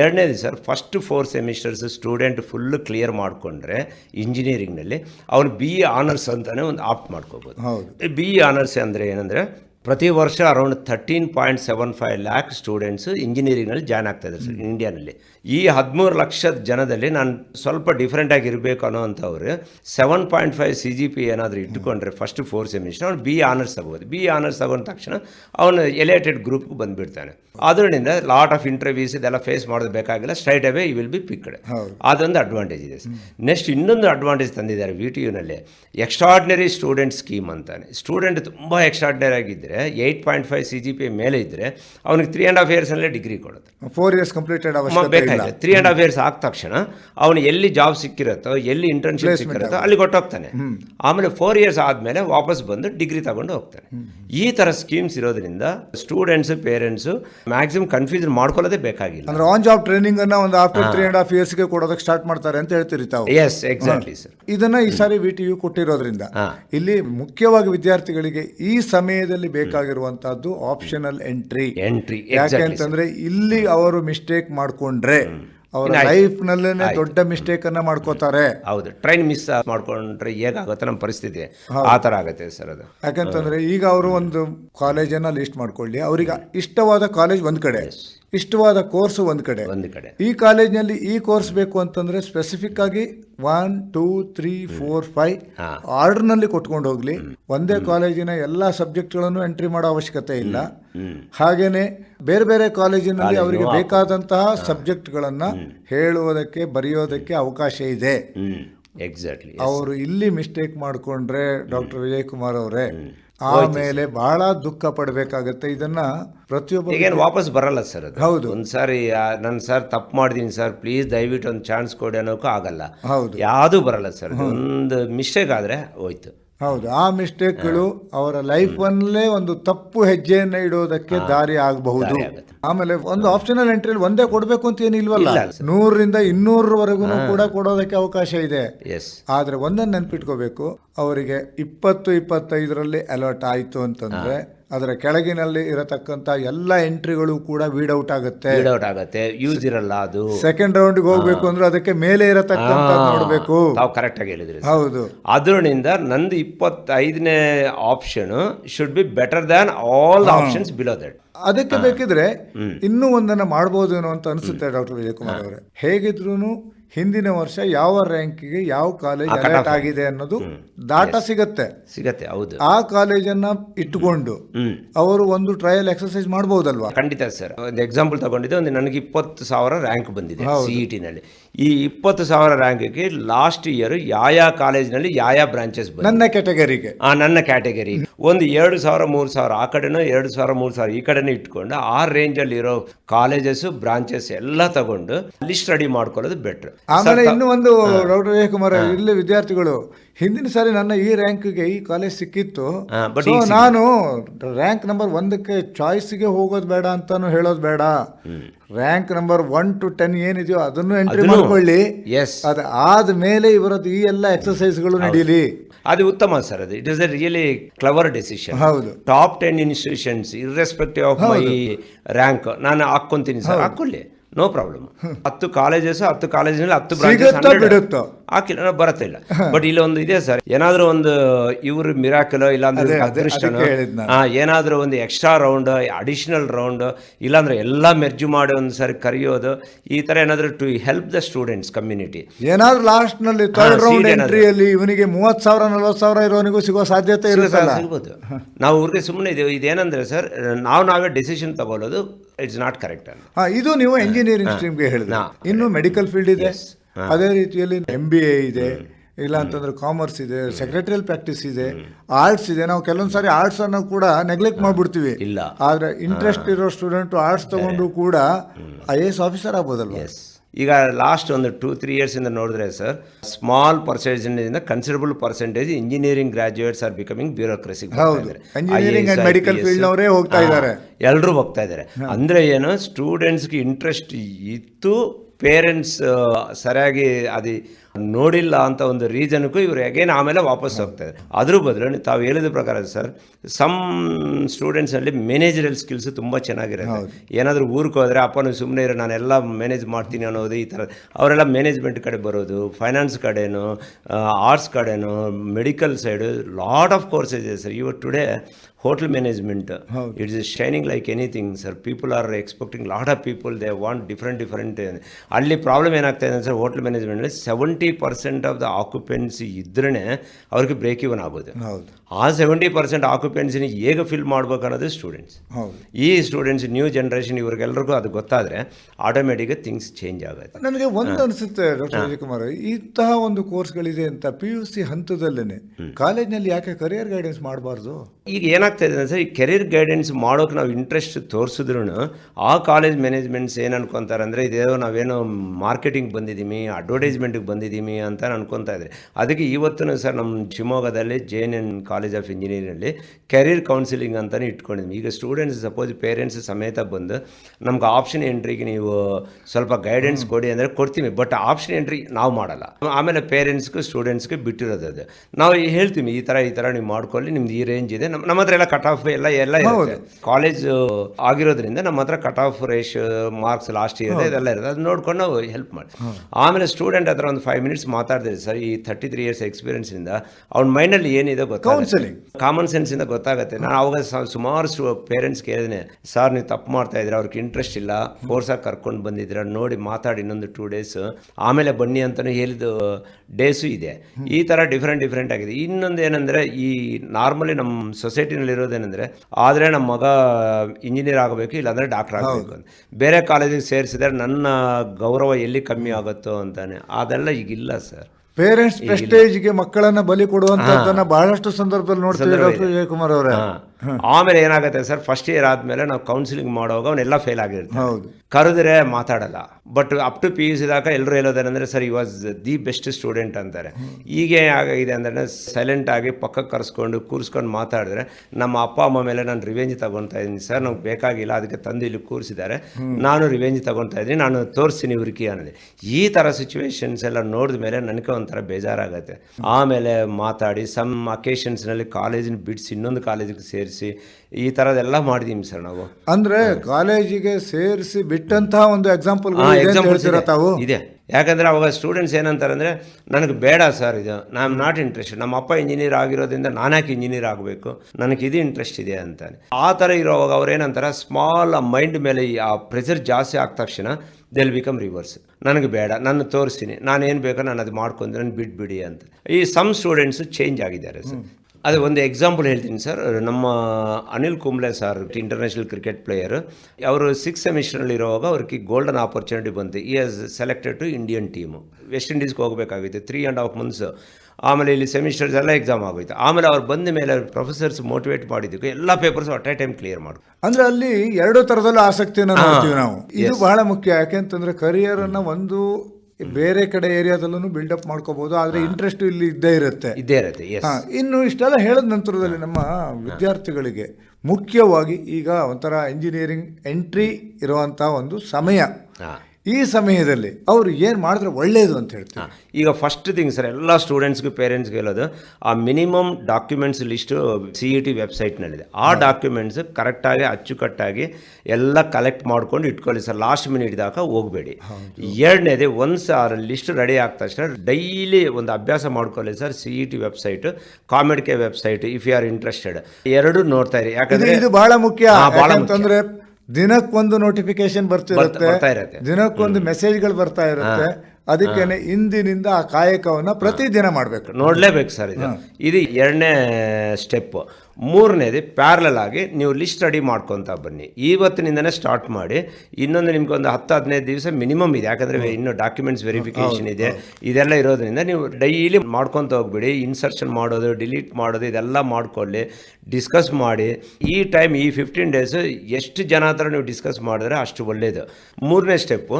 ಎರಡನೇದು sir first four semesters student full clear ಮಾಡಿಕೊಂಡ್ರೆ ಇಂಜಿನಿಯರಿಂಗ್ನಲ್ಲಿ ಅವನು ಬಿ ಎ ಆನರ್ಸ್ ಅಂತಾನೆ ಒಂದು ಆಪ್ಟ್ ಮಾಡ್ಕೋಬಹುದು ಹೌದು. ಬಿ ಎ ಆನರ್ಸ್ ಅಂದರೆ ಏನಂದರೆ ಪ್ರತಿ ವರ್ಷ around thirteen point seven five lakh students ಇಂಜಿನಿಯರಿಂಗ್ನಲ್ಲಿ ಜಾಯ್ನ್ ಆಗ್ತಾ ಇದ್ದಾರೆ ಸರ್ ಇಂಡಿಯಾನಲ್ಲಿ ಈ ಹದಿಮೂರು ಲಕ್ಷದ ಜನದಲ್ಲಿ ನಾನು ಸ್ವಲ್ಪ ಡಿಫ್ರೆಂಟ್ ಆಗಿ ಇರಬೇಕು ಅನ್ನೋವಂಥವ್ರು seven point five C G P ಏನಾದರೂ ಇಟ್ಕೊಂಡ್ರೆ ಫಸ್ಟ್ ಫೋರ್ ಸೆಮಿಸ್ಟರ್ ಅವ್ನು ಬಿ ಆನರ್ಸ್ ತಗೋಬೋದು. ಬಿ ಆನರ್ಸ್ ತಗೊಂಡ ತಕ್ಷಣ ಅವನು ಎಲಿಯೇಟೆಡ್ ಗ್ರೂಪ್ಗೆ ಬಂದುಬಿಡ್ತಾನೆ. ಅದರಿಂದ ಲಾಟ್ ಆಫ್ ಇಂಟರ್ವ್ಯೂಸ್ ಇದೆಲ್ಲ ಫೇಸ್ ಮಾಡೋದು ಬೇಕಾಗಿಲ್ಲ straight away you will be picked ಅದೊಂದು ಅಡ್ವಾಂಟೇಜ್ ಇದೆ ನೆಕ್ಸ್ಟ್ ಇನ್ನೊಂದು ಅಡ್ವಾಂಟೇಜ್ ತಂದಿದ್ದಾರೆ ವಿ ಟಿ ಯುನಲ್ಲಿ ಎಕ್ಸ್ಟ್ರಾಡ್ನರಿ ಸ್ಟೂಡೆಂಟ್ ಸ್ಕೀಮ್ ಅಂತಾನೆ. ಸ್ಟೂಡೆಂಟ್ ತುಂಬ ಎಕ್ಸ್ಟ್ರಾರ್ಡಿನರಿ ಆಗಿದ್ದರೆ eight point five C G P ಮೇಲೆ ಇದ್ದರೆ ಅವನಿಗೆ ತ್ರೀ ಆ್ಯಂಡ್ ಹಾಫ್ ಇಯರ್ಸಲ್ಲೇ ಡಿಗ್ರಿ ಕೊಡುತ್ತೆ. ಫೋರ್ ಇಯರ್ಸ್ ಕಂಪ್ಲೀಟೆಡ್ ಬೇಕಾಗಿಲ್ಲ ತ್ರೀ ಆ್ಯಂಡ್ ಹಾಫ್ ಇಯರ್ಸ್ ಆದ ತಕ್ಷಣ ಅವನು ಎಲ್ಲಿ ಜಾಬ್ ಸಿಕ್ಕಿರುತ್ತೋ ಎಲ್ಲಿ ಇಂಟರ್ನ್ಶಿಪ್ ಸಿಕ್ಕಿರುತ್ತೋ ಅಲ್ಲಿ ಕೊಟ್ಟೋಗ್ತಾನೆ. ಆಮೇಲೆ ಫೋರ್ ಇಯರ್ಸ್ ಆದಮೇಲೆ ವಾಪಸ್ ಬಂದು ಡಿಗ್ರಿ ತಗೊಂಡು ಹೋಗ್ತಾನೆ. ಈ ಥರ ಸ್ಕೀಮ್ಸ್ ಇರೋದ್ರಿಂದ ಸ್ಟೂಡೆಂಟ್ಸು ಪೇರೆಂಟ್ಸು ಮ್ಯಾಕ್ಸಿಮಮ್ ಕನ್ಫ್ಯೂಷನ್ ಮಾಡ್ಕೊಳ್ಳೋದೇ ಬೇಕಾಗಿಲ್ಲ. ಅಂದ್ರೆ ಆನ್ ಜಾಬ್ ಟ್ರೈನಿಂಗ್ ಅನ್ನ ಒಂದು ಆಫ್ಟರ್ ತ್ರೀ ಆ್ಯಂಡ್ ಹಾಫ್ ಇಯರ್ಸ್ಗೆ ಕೊಡೋದಕ್ಕೆ ಸ್ಟಾರ್ಟ್ ಮಾಡ್ತಾರೆ ಅಂತ ಹೇಳ್ತೀರಿ ತಾವು. ಎಸ್ ಎಕ್ಸಾಕ್ಟ್ಲಿ ಸರ್ ಇದನ್ನ ಈ ಸಾರಿ ವಿ ಟಿ ಯು ಕೊಟ್ಟಿರೋದ್ರಿಂದ ಇಲ್ಲಿ ಮುಖ್ಯವಾಗಿ ವಿದ್ಯಾರ್ಥಿಗಳಿಗೆ ಈ ಸಮಯದಲ್ಲಿ ಬೇಕಾಗಿರುವಂತಹದ್ದು ಆಪ್ಷನಲ್ ಎಂಟ್ರಿ ಎಂಟ್ರಿ ಯಾಕೆ ಅಂತಂದ್ರೆ ಇಲ್ಲಿ ಅವರು ಮಿಸ್ಟೇಕ್ ಮಾಡ್ಕೊಂಡ್ರೆ ಅವರ ಲೈಫ್ ನಲ್ಲೇನೆ ದೊಡ್ಡ ಮಿಸ್ಟೇಕ್ ಅನ್ನ ಮಾಡ್ಕೋತಾರೆ. ಹೌದು. ಟ್ರೈನ್ ಮಿಸ್ ಮಾಡ್ಕೊಂಡ್ರೆ ಹೇಗಾಗುತ್ತೆ ನಮ್ಮ ಪರಿಸ್ಥಿತಿ? ಆ ತರ ಆಗುತ್ತೆ ಸರ್ ಅದು. ಯಾಕಂತಂದ್ರೆ ಈಗ ಅವರು ಒಂದು ಕಾಲೇಜನ್ನ ಲಿಸ್ಟ್ ಮಾಡ್ಕೊಳ್ಳಿ. ಅವ್ರಿಗೆ ಇಷ್ಟವಾದ ಕಾಲೇಜ್ ಒಂದ್ ಕಡೆ. ಇಷ್ಟವಾದ ಕೋರ್ಸ್ ಒಂದು ಕಡೆ. ಒಂದು ಕಡೆ. ಈ ಕಾಲೇಜ್ನಲ್ಲಿ ಈ ಕೋರ್ಸ್ ಬೇಕು ಅಂತಂದ್ರೆ ಸ್ಪೆಸಿಫಿಕ್ ಆಗಿ one two three four five order ಆರ್ಡರ್ನಲ್ಲಿ ಕೊಟ್ಕೊಂಡು ಹೋಗ್ಲಿ. ಒಂದೇ ಕಾಲೇಜಿನ ಎಲ್ಲ ಸಬ್ಜೆಕ್ಟ್ಗಳನ್ನು ಎಂಟ್ರಿ ಮಾಡೋ ಅವಶ್ಯಕತೆ ಇಲ್ಲ. ಹಾಗೇನೆ ಬೇರೆ ಬೇರೆ ಕಾಲೇಜಿನಲ್ಲಿ ಅವರಿಗೆ ಬೇಕಾದಂತಹ ಸಬ್ಜೆಕ್ಟ್ಗಳನ್ನ ಹೇಳುವುದಕ್ಕೆ ಬರೆಯೋದಕ್ಕೆ ಅವಕಾಶ ಇದೆ. ಎಕ್ಸಾಕ್ಟ್ಲಿ ಅವರು ಇಲ್ಲಿ ಮಿಸ್ಟೇಕ್ ಮಾಡಿಕೊಂಡ್ರೆ ಡಾಕ್ಟರ್ ವಿಜಯ್ ಕುಮಾರ್ ಅವರೇ ಆಮೇಲೆ ಬಹಳ ದುಃಖ ಪಡಬೇಕಾಗತ್ತೆ. ಇದನ್ನ ಪ್ರತಿಯೊಬ್ಬ ಈಗೇನು ವಾಪಸ್ ಬರಲ್ಲ ಸರ್ ಅದು. ಹೌದು. ಒಂದ್ಸಾರಿ ನಾನು ಸರ್ ತಪ್ಪು ಮಾಡಿದೀನಿ ಸರ್ ಪ್ಲೀಸ್ ದಯವಿಟ್ಟು ಒಂದು ಚಾನ್ಸ್ ಕೊಡಿ ಅನ್ನೋಕ್ಕೂ ಆಗಲ್ಲ. ಹೌದು. ಯಾವುದು ಬರಲ್ಲ ಸರ್ ಒಂದು ಮಿಸ್ಟೇಕ್ ಆದ್ರೆ ಹೋಯ್ತು. ಹೌದು. ಆ ಮಿಸ್ಟೇಕ್ಗಳು ಅವರ ಲೈಫ್ ಅಲ್ಲೇ ಒಂದು ತಪ್ಪು ಹೆಜ್ಜೆಯನ್ನು ಇಡೋದಕ್ಕೆ ದಾರಿ ಆಗಬಹುದು. ಆಮೇಲೆ ಒಂದು ಆಪ್ಷನಲ್ ಎಂಟ್ರಿಯಲ್ಲಿ ಒಂದೇ ಕೊಡಬೇಕು ಅಂತ ಏನಿಲ್ವಲ್ಲ. ನೂರರಿಂದ ಇನ್ನೂರವರೆಗೂ ಕೂಡ ಕೊಡೋದಕ್ಕೆ ಅವಕಾಶ ಇದೆ. ಆದ್ರೆ ಒಂದನ್ನು ನೆನ್ಪಿಟ್ಕೋಬೇಕು ಅವರಿಗೆ ಇಪ್ಪತ್ತು ಇಪ್ಪತ್ತೈದರಲ್ಲಿ ಅಲರ್ಟ್ ಆಯಿತು ಅಂತಂದ್ರೆ ಅದರ ಕೆಳಗಿನಲ್ಲಿ ಇರತಕ್ಕಂತ ಎಲ್ಲ ಎಂಟ್ರಿಗಳು ಕೂಡ ವೀಡ್ ಔಟ್ ಆಗುತ್ತೆ. ಔಟ್ ಆಗುತ್ತೆ. ಯೂಸ್ ಇರಲ್ಲ ಅದು. ಸೆಕೆಂಡ್ ರೌಂಡ್ಗೆ ಹೋಗ್ಬೇಕು ಅಂದ್ರೆ ಅದಕ್ಕೆ ಮೇಲೆ ಇರತಕ್ಕಂತ ನೋಡ್ಬೇಕು. ತಾವು ಕರೆಕ್ಟಾಗಿ ಹೇಳಿದ್ರಿ. ಹೌದು. ಅದರಿಂದ ನಂದು ಇಪ್ಪತ್ತೈದನೇ option should be better than all options below that ಅದಕ್ಕೆ ಬೇಕಿದ್ರೆ ಇನ್ನೂ ಒಂದನ್ನ ಮಾಡ್ಬೋದೇನೋ ಅಂತ ಅನಿಸುತ್ತೆ ಡಾಕ್ಟರ್ ವಿಜಯಕುಮಾರ್ ಅವರೇ. ಹೇಗಿದ್ರು ಹಿಂದಿನ ವರ್ಷ ಯಾವ ರ್ಯಾಂಕಿಗೆ ಯಾವ ಕಾಲೇಜ್ ಅಲರ್ಟ್ ಆಗಿದೆ. ಅನ್ನೋದು ಡಾಟಾ ಸಿಗತ್ತೆ. ಸಿಗತ್ತೆ ಹೌದು. ಆ ಕಾಲೇಜನ್ನ ಇಟ್ಟುಕೊಂಡು ಅವರು ಒಂದು ಟ್ರಯಲ್ ಎಕ್ಸರ್ಸೈಸ್ ಮಾಡಬಹುದಲ್ವಾ ಖಂಡಿತ ಸರ್. ಒಂದು ಎಕ್ಸಾಂಪಲ್ ತಗೊಂಡಿದ್ದೆ ಒಂದು ನನಗೆ ಇಪ್ಪತ್ತು ಸಾವಿರ ರ್ಯಾಂಕ್ ಬಂದಿದೆ ಸಿಇಟಿನಲ್ಲಿ ಈ ಇಪ್ಪತ್ತು ಸಾವಿರ ರ್ಯಾಂಕಿಗೆ ಲಾಸ್ಟ್ ಇಯರ್ ಯಾವ ಕಾಲೇಜ್ನಲ್ಲಿ ಯಾವ ಬ್ರಾಂಚಸ್ ನನ್ನ ಕ್ಯಾಟಗರಿಗೆ ಆ ನನ್ನ ಕ್ಯಾಟಗರಿ ಒಂದು ಎರಡು ಸಾವಿರ ಮೂರು ಸಾವಿರ ಆ ಕಡೆನೂ ಎರಡು ಸಾವಿರ ಮೂರು ಸಾವಿರ ಈ ಕಡೆನೂ ಇಟ್ಕೊಂಡು ಆ ರೇಂಜಲ್ಲಿ ಇರೋ ಕಾಲೇಜಸ್ ಬ್ರಾಂಚಸ್ ಎಲ್ಲ ತಗೊಂಡು ಲಿಸ್ಟ್ ರೆಡಿ ಮಾಡ್ಕೊಳ್ಳೋದು ಬೆಟ್ರ್ ಆಮೇಲೆ ಇನ್ನೂ ಒಂದು ಡಾಕ್ಟರ್ ಜಯಕುಮಾರ್ ಇಲ್ಲಿ ವಿದ್ಯಾರ್ಥಿಗಳು ಹಿಂದಿನ ಸಾರಿ ನನ್ನ ಈ ರ್ಯಾಂಕ್ಗೆ ಈ ಕಾಲೇಜ್ ಸಿಕ್ಕಿತ್ತು. So ನಾನು ರ್ಯಾಂಕ್ ನಂಬರ್ ಒಂದಕ್ಕೆ ಚಾಯ್ಸ್ಗೆ ಹೋಗೋದು ಬೇಡ ಅಂತಾನು ಹೇಳೋದು ಬೇಡ. Rank number one to ten ಏನಿದೆಯೋ ಅದನ್ನು ಎಂಟ್ರಿ ಅದನ್ನು- ಮಾಡ್ಕೊಳ್ಳಿ. ಎಸ್ ಅದು ಇವರದ್ದು ಈ ಎಲ್ಲ ಎಕ್ಸರ್ಸೈಸ್ಗಳು ನಡೀಲಿ. ಅದು ಉತ್ತಮ ಸರ್ ಅದು. It is a really clever decision ಹೌದು. Top ten institutions irrespective of my rank ನಾನು ಹಾಕ್ಕೊಂತೀನಿ ಸರ್. ಹಾಕೊಳ್ಳಿ ನೋ ಪ್ರಾಬ್ಲಮ್ ಹತ್ತು ಕಾಲೇಜಸ್ ಹತ್ತು ಕಾಲೇಜಿನಲ್ಲಿ ಹತ್ತು ಬ್ರಾಂಚಸ್ ಹಾಕಿಲ್ಲ ಬರತ್ತೆ ಇಲ್ಲ ಬಟ್ ಇಲ್ಲಿ ಒಂದು ಇದೆ ಸರ್ ಏನಾದ್ರೂ ಒಂದು ಇವರು ಮಿರಾಕಲ್ ಇಲ್ಲಾಂದ್ರೆ ಅದೃಷ್ಟ ಏನಾದ್ರೂ ಒಂದು ಎಕ್ಸ್ಟ್ರಾ ರೌಂಡ್ ಅಡಿಷನಲ್ ರೌಂಡ್ ಇಲ್ಲಾಂದ್ರೆ ಎಲ್ಲ ಮೆರ್ಜು ಮಾಡಿ ಒಂದು ಸರಿ ಕರೆಯೋದು ಈ ತರ ಏನಾದ್ರೂ to help the students community ಏನಾದ್ರು ಲಾಸ್ಟ್ನಲ್ಲಿ ಥರ್ಡ್ ರೌಂಡ್ ಎಂಟ್ರಿಯಲ್ಲಿ ಇವನಿಗೆ ಮೂವತ್ತು ಸಾವಿರ ನಲ್ವತ್ತು ಸಾವಿರ ಇರೋನಿಗೂ ಸಿಗೋ ಸಾಧ್ಯತೆ ಇರುತ್ತೆ ಸಿಗ್ಬೋದು. ನಾವು ಊರಿಗೆ ಸುಮ್ಮನೆ ಇದೇವು. ಇದೇನಂದ್ರೆ ಸರ್ ನಾವು ನಾವೇ ಡಿಸಿಷನ್ ತಗೊಳ್ಳೋದು ಇಟ್ಸ್ ನಾಟ್ ಕರೆಕ್ಟ್ ಅಂತ. ಇದು ನೀವು ಇಂಜಿನಿಯರಿಂಗ್ ಸ್ಟ್ರೀಮ್ಗೆ ಹೇಳಿದ್ರೆ. ಹಾ. ಇನ್ನು ಮೆಡಿಕಲ್ ಫೀಲ್ಡ್ ಇದೆ. ಅದೇ ರೀತಿಯಲ್ಲಿ ಎಂ ಬಿ ಎ ಇದೆ. ಇಲ್ಲ ಅಂತಂದ್ರೆ ಕಾಮರ್ಸ್ ಇದೆ ಸೆಕ್ರೆಟರಿಯಲ್ ಪ್ರಾಕ್ಟೀಸ್ ಇದೆ ಆರ್ಟ್ಸ್ ಇದೆ. ನಾವು ಕೆಲವೊಂದು ಸಾರಿ ಆರ್ಟ್ಸ್ ಅನ್ನು ಕೂಡ ನೆಗ್ಲೆಕ್ಟ್ ಮಾಡ್ಬಿಡ್ತೀವಿ. ಇಲ್ಲ. ಆದ್ರೆ ಇಂಟ್ರೆಸ್ಟ್ ಇರೋ ಸ್ಟೂಡೆಂಟ್ ಆರ್ಟ್ಸ್ ತಗೊಂಡು ಕೂಡ ಐ ಎ ಎಸ್ ಆಫೀಸರ್ ಆಗ್ಬೋದಲ್ವಾ? ಎಸ್ ಈಗ ಲಾಸ್ಟ್ ಒಂದು ಟೂ ತ್ರೀ ಇಯರ್ಸಿಂದ ನೋಡಿದ್ರೆ sir small ಪರ್ಸೆಂಟೇಜಿಂದ considerable percentage engineering graduates are becoming ನವರೇ ಹೋಗ್ತಾ ಇದ್ದಾರೆ. ಎಲ್ಲರೂ ಹೋಗ್ತಾ ಇದ್ದಾರೆ. ಅಂದರೆ ಏನು ಸ್ಟೂಡೆಂಟ್ಸ್ಗೆ ಇಂಟ್ರೆಸ್ಟ್ ಇತ್ತು ಪೇರೆಂಟ್ಸ್ ಸರಿಯಾಗಿ ಅದು ನೋಡಿಲ್ಲ ಅಂತ ಒಂದು ರೀಸನ್ಗೂ ಇವರು ಅಗೇನ್ ಆಮೇಲೆ ವಾಪಸ್ ಹೋಗ್ತಾರೆ. ಅದ್ರ ಬದಲು ತಾವು ಹೇಳಿದ ಪ್ರಕಾರ ಸರ್ ಸಮ್ ಸ್ಟೂಡೆಂಟ್ಸಲ್ಲಿ ಮ್ಯಾನೇಜರಲ್ ಸ್ಕಿಲ್ಸ್ ತುಂಬ ಚೆನ್ನಾಗಿರುತ್ತೆ. ಏನಾದರೂ ಊರಿಗೆ ಹೋದರೆ ಅಪ್ಪ ನೀವು ಸುಮ್ಮನೆ ಇರೋ ನಾನೆಲ್ಲ ಮ್ಯಾನೇಜ್ ಮಾಡ್ತೀನಿ ಅನ್ನೋದು ಈ ಥರ ಅವರೆಲ್ಲ ಮ್ಯಾನೇಜ್ಮೆಂಟ್ ಕಡೆ ಬರೋದು ಫೈನಾನ್ಸ್ ಕಡೆನೋ arts ಕಡೆನೋ medical side lot of courses ಇದೆ ಸರ್. ಇವ today hotel management it's is shining like anything sir. People are expecting lot of people they want different different ಅಲ್ಲಿ ಪ್ರಾಬ್ಲಮ್ ಏನಾಗ್ತಾ ಇದೆ sir hotel ಮ್ಯಾನೇಜ್ಮೆಂಟಲ್ಲಿ seventy percent of the occupancy ಇದ್ರೇ ಅವ್ರಿಗೆ break even ಆಗೋದು. ಹೌದು. ಆ ಸೆವೆಂಟಿ ಪರ್ಸೆಂಟ್ ಆಕ್ಯುಪೆನ್ಸಿನ ಹೇಗೆ fill ಮಾಡ್ಬೇಕು ಅನ್ನೋದು ಸ್ಟೂಡೆಂಟ್ಸ್ ಈ ಸ್ಟೂಡೆಂಟ್ಸ್ ನ್ಯೂ ಜನ್ರೇಷನ್ ಇವ್ರಿಗೆಲ್ಲರಿಗೂ ಅದು ಗೊತ್ತಾದರೆ ಆಟೋಮೆಟಿಕ್ ಥಿಂಗ್ಸ್ ಚೇಂಜ್ ಆಗುತ್ತೆ ನನಗೆ ಒಂದು ಅನಿಸುತ್ತೆ ಡಾಕ್ಟರ್ ವಿಜಯಕುಮಾರ್ ಇಂತಹ ಒಂದು ಕೋರ್ಸ್ಗಳಿದೆ ಅಂತ ಪಿ ಯು ಸಿ ಹಂತದಲ್ಲೇನೆ ಕಾಲೇಜ್ನಲ್ಲಿ ಯಾಕೆ ಕರಿಯರ್ ಗೈಡೆನ್ಸ್ ಮಾಡಬಾರ್ದು? ಈಗ ಏನಾಗ್ತಾ ಇದೆ ಅಂದರೆ ಈ ಕೆರಿಯರ್ ಗೈಡೆನ್ಸ್ ಮಾಡೋಕೆ ನಾವು ಇಂಟ್ರೆಸ್ಟ್ ತೋರಿಸಿದ್ರು ಆ ಕಾಲೇಜ್ ಮ್ಯಾನೇಜ್ಮೆಂಟ್ಸ್ ಏನು ಅನ್ಕೊಂತಾರೆ ಅಂದರೆ ಇದೇನೋ ನಾವೇನೋ ಮಾರ್ಕೆಟಿಂಗ್ ಬಂದಿದ್ದೀವಿ ಅಡ್ವರ್ಟೈಸ್ಮೆಂಟಿಗೆ ಬಂದಿದ್ದೀವಿ ಅಂತ ಅನ್ಕೊತಾ ಇದ್ದಾರೆ ಅದಕ್ಕೆ ಇವತ್ತೂ ಸರ್ ನಮ್ಮ ಶಿವಮೊಗ್ಗದಲ್ಲಿ J N N college of ಇಂಜಿನಿಯರಿಂಗಲ್ಲಿ career counselling ಅಂತಲೇ ಇಟ್ಕೊಂಡಿದ್ವಿ. ಈಗ ಸ್ಟೂಡೆಂಟ್ಸ್ ಸಪೋಸ್ ಪೇರೆಂಟ್ಸ್ ಸಮೇತ ಬಂದು ನಮ್ಗೆ ಆಪ್ಷನ್ ಎಂಟ್ರಿಗೆ ನೀವು ಸ್ವಲ್ಪ ಗೈಡೆನ್ಸ್ ಕೊಡಿ ಅಂದರೆ ಕೊಡ್ತೀವಿ. ಬಟ್ ಆಪ್ಷನ್ ಎಂಟ್ರಿ ನಾವು ಮಾಡಲ್ಲ. ಆಮೇಲೆ ಪೇರೆಂಟ್ಸ್ಗೂ ಸ್ಟೂಡೆಂಟ್ಸ್ಗೆ ಬಿಟ್ಟಿರೋದು ಅದು. ನಾವು ಹೇಳ್ತೀವಿ ಈ ಥರ ಈ ಥರ ನೀವು ಮಾಡ್ಕೊಳ್ಳಿ ನಿಮ್ದು ಈ ರೇಂಜ್ ಇದೆ. ನಮ್ಮ ನಮ್ಮ ಹತ್ರ ಎಲ್ಲ ಕಟ್ ಆಫ್ ಎಲ್ಲ ಎಲ್ಲ ಇರುತ್ತೆ. ಕಾಲೇಜ್ ಆಗಿರೋದ್ರಿಂದ ನಮ್ಮ ಹತ್ರ ಕಟ್ ಆಫ್ ರೇಷ್ ಮಾರ್ಕ್ಸ್ ಲಾಸ್ಟ್ ಇಯರ್ ಇದೆಲ್ಲ ಇರುತ್ತೆ ಅದು ನೋಡ್ಕೊಂಡು ನಾವು ಹೆಲ್ಪ್ ಮಾಡಿ. ಆಮೇಲೆ ಸ್ಟೂಡೆಂಟ್ ಹತ್ರ ಒಂದು ಫೈವ್ ಮಿನಿಟ್ಸ್ ಮಾತಾಡಿದ್ರೆ ಸರ್ ಈ ತರ್ಟಿ ತ್ರೀ ಇಯರ್ಸ್ ಎಕ್ಸ್ಪೀರಿಯನ್ಸ್ ಇಂದ. ಅವ್ನ ಮೈಂಡಲ್ಲಿ ಏನಿದೆ Counselling. ಕಾಮನ್ ಸೆನ್ಸ್ ಇಂದ ಗೊತ್ತಾಗುತ್ತೆ. ನಾನು ಅವಾಗ ಸುಮಾರು ಪೇರೆಂಟ್ಸ್ ಕೇಳಿದ್ರೆ ಸರ್ ನೀವು ತಪ್ಪು ಮಾಡ್ತಾ ಇದ್ರೆ ಅವ್ರಿಗೆ ಇಂಟ್ರೆಸ್ಟ್ ಇಲ್ಲ. ಫೋರ್ಸಾಗಿ ಕರ್ಕೊಂಡು ಬಂದಿದ್ರ ನೋಡಿ ಮಾತಾಡಿ ಇನ್ನೊಂದು ಟೂ ಡೇಸ್ ಆಮೇಲೆ ಬನ್ನಿ ಅಂತಲೂ ಹೇಳಿದ ಡೇಸು ಇದೆ. ಈ ಥರ ಡಿಫ್ರೆಂಟ್ ಡಿಫ್ರೆಂಟ್ ಆಗಿದೆ. ಇನ್ನೊಂದು ಏನಂದರೆ ಈ ನಾರ್ಮಲಿ ನಮ್ಮ ಸೊಸೈಟಿನಲ್ಲಿ ಇರೋದೇನೆಂದರೆ ಆದ್ರೆ ನಮ್ಮ ಮಗ ಇಂಜಿನಿಯರ್ ಆಗಬೇಕು ಇಲ್ಲಾಂದ್ರೆ ಡಾಕ್ಟರ್ ಆಗಬೇಕು ಅಂತ. ಬೇರೆ ಕಾಲೇಜಿಗೆ ಸೇರಿಸಿದ್ರೆ ನನ್ನ ಗೌರವ ಎಲ್ಲಿ ಕಮ್ಮಿ ಆಗುತ್ತೋ ಅಂತಾನೆ. ಅದೆಲ್ಲ ಈಗಿಲ್ಲ ಸರ್. ಪೇರೆಂಟ್ಸ್ ಪ್ರೆಸ್ಟೇಜ್ಗೆ ಮಕ್ಕಳನ್ನ ಬಲಿ ಕೊಡುವಂತದ್ದನ್ನ ಬಹಳಷ್ಟು ಸಂದರ್ಭದಲ್ಲಿ ನೋಡ್ತೀವಿ ಡಾಕ್ಟರ್ ವಿಜಯಕುಮಾರ್ ಅವರೇ. ಆಮೇಲೆ ಏನಾಗುತ್ತೆ ಸರ್ ಫಸ್ಟ್ ಇಯರ್ ಆದ್ಮೇಲೆ ನಾವು ಕೌನ್ಸಿಲಿಂಗ್ ಮಾಡುವಾಗ ಅವನ್ನೆಲ್ಲ ಫೇಲ್ ಆಗಿರ್ತಾನೆ ಹೌದು. ಕರೆದ್ರೆ ಮಾತಾಡಲ್ಲ. But up to P U C ದಾಗ ಎಲ್ಲರೂ ಹೇಳೋದೇನೆಂದ್ರೆ ಸರ್ ಈ ವಾಸ್ ದಿ ಬೆಸ್ಟ್ ಸ್ಟೂಡೆಂಟ್ ಅಂತಾರೆ. ಈಗ ಆಗಿದೆ ಅಂದರೆ ಸೈಲೆಂಟ್ ಆಗಿ ಪಕ್ಕಕ್ಕೆ ಕರೆಸ್ಕೊಂಡು ಕೂರಿಸ್ಕೊಂಡು ಮಾತಾಡಿದ್ರೆ ನಮ್ಮ ಅಪ್ಪ ಅಮ್ಮ ಮೇಲೆ ನಾನು ರಿವೆಂಜ್ ತಗೊತಾ ಇದ್ದೀನಿ. ಸರ್ ನಮ್ಗೆ ಬೇಕಾಗಿಲ್ಲ ಅದಕ್ಕೆ ತಂದು ಇಲ್ಲಿ ಕೂರಿಸಿದ್ದಾರೆ. ನಾನು ರಿವೆಂಜ್ ತಗೊತಾ ಇದ್ದೀನಿ. ನಾನು ತೋರಿಸ್ತೀನಿ ಇವ್ರಿಗೆ ಅನ್ನೋದು. ಈ ಥರ ಸಿಚುವೇಶನ್ಸ್ ಎಲ್ಲ ನೋಡಿದ ಮೇಲೆ ನನಗೆ ಒಂಥರ ಬೇಜಾರಾಗುತ್ತೆ. ಆಮೇಲೆ ಮಾತಾಡಿ ಸಮ್ ಅಕೇಶನ್ಸ್ನಲ್ಲಿ ಕಾಲೇಜಿನ ಬಿಡಿಸಿ ಇನ್ನೊಂದು ಕಾಲೇಜಿಗೆ ಸೇರಿಸಿ ಈ ಥರದೆಲ್ಲ ಮಾಡಿದೀವಿ ಸರ್ ನಾವು. ಅಂದ್ರೆ ಕಾಲೇಜಿಗೆ ಸೇರಿಸಿ ಬಿಟ್ಟಂತಹ ಒಂದು ಎಕ್ಸಾಂಪಲ್. ತಾವು? ಇದೆ. ಯಾಕಂದ್ರೆ ಅವಾಗ ಸ್ಟೂಡೆಂಟ್ಸ್ ಏನಂತಾರೆ ಅಂದರೆ ನನಗೆ ಬೇಡ ಸರ್ ಇದು. ಐ ಆಮ್ ನಾಟ್ ಇಂಟ್ರೆಸ್ಟ್ ನಮ್ಮ ಅಪ್ಪ ಇಂಜಿನಿಯರ್ ಆಗಿರೋದ್ರಿಂದ ನಾನಾಕೆ ಇಂಜಿನಿಯರ್ ಆಗಬೇಕು? ನನಗೆ ಇದು ಇಂಟ್ರೆಸ್ಟ್ ಇದೆ ಅಂತ ಆ ಥರ ಇರೋವಾಗ ಅವ್ರು ಏನಂತಾರೆ ಸ್ಮಾಲ್ ಮೈಂಡ್ ಮೇಲೆ ಈ ಆ ಪ್ರೆಷರ್ ಜಾಸ್ತಿ ಆದ ತಕ್ಷಣ ದೆಲ್ ಬಿಕಮ್ ರಿವರ್ಸ್ ನನಗೆ ಬೇಡ. ನಾನು ತೋರಿಸ್ತೀನಿ. ನಾನು ಏನು ಬೇಕೋ ನಾನು ಅದು ಮಾಡ್ಕೊಂಡು ನಾನು ಬಿಟ್ಬಿಡಿ ಅಂತ. ಈ ಸಮ್ ಸ್ಟೂಡೆಂಟ್ಸು ಚೇಂಜ್ ಆಗಿದ್ದಾರೆ ಸರ್. ಅದು ಒಂದು ಎಕ್ಸಾಂಪಲ್ ಹೇಳ್ತೀನಿ ಸರ್ ನಮ್ಮ Anil Kumble sir international cricket player ಅವರು ಸಿಕ್ಸ್ ಸೆಮಿಸ್ಟರ್ನಲ್ಲಿ ಇರುವಾಗ ಅವ್ರಿಗೆ ಗೋಲ್ಡನ್ ಆಪರ್ಚುನಿಟಿ ಬಂತು. ಈ as selected to Indian team west ಇಂಡೀಸ್ಗೆ ಹೋಗಬೇಕಾಗಿತ್ತು. ತ್ರೀ ಆ್ಯಂಡ್ ಹಾಫ್ ಮಂತ್ಸ್ ಆಮೇಲೆ ಇಲ್ಲಿ ಸೆಮಿಸ್ಟರ್ಸ್ ಎಲ್ಲ ಎಕ್ಸಾಮ್ ಆಗೋಯ್ತು. ಆಮೇಲೆ ಅವ್ರು ಬಂದ ಮೇಲೆ ಪ್ರೊಫೆಸರ್ಸ್ ಮೋಟಿವೇಟ್ ಮಾಡಿದ್ದಕ್ಕೆ ಎಲ್ಲ papers at a time clear ಮಾಡು ಅಂದ್ರೆ ಅಲ್ಲಿ ಎರಡು ತರದಲ್ಲೂ ಆಸಕ್ತಿಯನ್ನು ನೋಡ್ತೀವಿ ನಾವು. ಇದು ಬಹಳ ಮುಖ್ಯ. ಯಾಕೆಂತಂದ್ರೆ ಕರಿಯರ್ ಅನ್ನ ಒಂದು ಬೇರೆ ಕಡೆ ಏರಿಯಾದಲ್ಲೂ ಬಿಲ್ಡಪ್ ಮಾಡ್ಕೋಬಹುದು ಆದ್ರೆ ಇಂಟ್ರೆಸ್ಟ್ ಇಲ್ಲಿ ಇದ್ದೇ ಇರುತ್ತೆ. ಇದ್ದೇ ಇರುತ್ತೆ ಹಾ, ಇನ್ನು ಇಷ್ಟೆಲ್ಲ ಹೇಳಿದ ನಂತರದಲ್ಲಿ ನಮ್ಮ ವಿದ್ಯಾರ್ಥಿಗಳಿಗೆ ಮುಖ್ಯವಾಗಿ ಈಗ ಒಂಥರ ಇಂಜಿನಿಯರಿಂಗ್ ಎಂಟ್ರಿ ಇರುವಂತಹ ಒಂದು ಸಮಯ. ಈ ಸಮಯದಲ್ಲಿ ಅವರು ಏನು ಮಾಡಿದ್ರೆ ಒಳ್ಳೆಯದು ಅಂತ ಹೇಳ್ತಾ ಈಗ ಫಸ್ಟ್ ಥಿಂಗ್ ಸರ್ ಎಲ್ಲ ಸ್ಟೂಡೆಂಟ್ಸ್ಗೂ ಪೇರೆಂಟ್ಸ್ಗೆ ಹೇಳೋದು ಆ minimum documents list C E T ವೆಬ್ಸೈಟ್ನಲ್ಲಿದೆ ಆ ಡಾಕ್ಯುಮೆಂಟ್ಸ್ ಕರೆಕ್ಟಾಗಿ ಅಚ್ಚುಕಟ್ಟಾಗಿ ಎಲ್ಲ ಕಲೆಕ್ಟ್ ಮಾಡ್ಕೊಂಡು ಇಟ್ಕೊಳ್ಳಿ ಸರ್ ಲಾಸ್ಟ್ ಮಿನಿಟ್ ದಾಗ ಹೋಗಬೇಡಿ. ಎರಡನೇದೇ ಒಂದು ಆ ಲಿಸ್ಟ್ ರೆಡಿ ಆದ ತಕ್ಷಣ ಡೈಲಿ ಒಂದು ಅಭ್ಯಾಸ ಮಾಡ್ಕೊಳ್ಳಿ sir C E T website COMED K website if you are interested ಎರಡು ನೋಡ್ತಾ ಇರಿ. ಯಾಕಂದರೆ ಇದು ಬಹಳ ಮುಖ್ಯ. ದಿನಕ್ಕೊಂದು ನೋಟಿಫಿಕೇಶನ್ ಬರ್ತಿರುತ್ತೆ. ದಿನಕ್ಕೊಂದು ಮೆಸೇಜ್ಗಳು ಬರ್ತಾ ಇರುತ್ತೆ. ಅದಕ್ಕೇನೆ ಇಂದಿನಿಂದ ಆ ಕಾಯಕವನ್ನು ಪ್ರತಿದಿನ ಮಾಡಬೇಕು. ನೋಡಲೇಬೇಕು ಸರ್ ಇದು. ಇದು ಎರಡನೇ ಸ್ಟೆಪ್ಪು ಮೂರನೇದು ಪ್ಯಾರಲಲ್ ಆಗಿ ನೀವು ಲಿಸ್ಟ್ ರೆಡಿ ಮಾಡ್ಕೊತಾ ಬನ್ನಿ. ಇವತ್ತಿನಿಂದನೇ ಸ್ಟಾರ್ಟ್ ಮಾಡಿ ಇನ್ನೊಂದು ನಿಮ್ಗೆ ಒಂದು ಹತ್ತು ಹದಿನೈದು ದಿವಸ ಮಿನಿಮಮ್ ಇದೆ. ಯಾಕಂದರೆ ಇನ್ನು ಡಾಕ್ಯುಮೆಂಟ್ಸ್ ವೆರಿಫಿಕೇಷನ್ ಇದೆ. ಇದೆಲ್ಲ ಇರೋದ್ರಿಂದ ನೀವು ಡೈಲಿ ಮಾಡ್ಕೊತ ಹೋಗ್ಬಿಡಿ. ಇನ್ಸರ್ಷನ್ ಮಾಡೋದು ಡಿಲೀಟ್ ಮಾಡೋದು ಇದೆಲ್ಲ ಮಾಡ್ಕೊಳ್ಳಿ. ಡಿಸ್ಕಸ್ ಮಾಡಿ. ಈ ಟೈಮ್ ಈ ಫಿಫ್ಟೀನ್ ಡೇಸು ಎಷ್ಟು ಜನ ಹತ್ರ ನೀವು ಡಿಸ್ಕಸ್ ಮಾಡಿದ್ರೆ ಅಷ್ಟು ಒಳ್ಳೆಯದು ಮೂರನೇ ಸ್ಟೆಪ್ಪು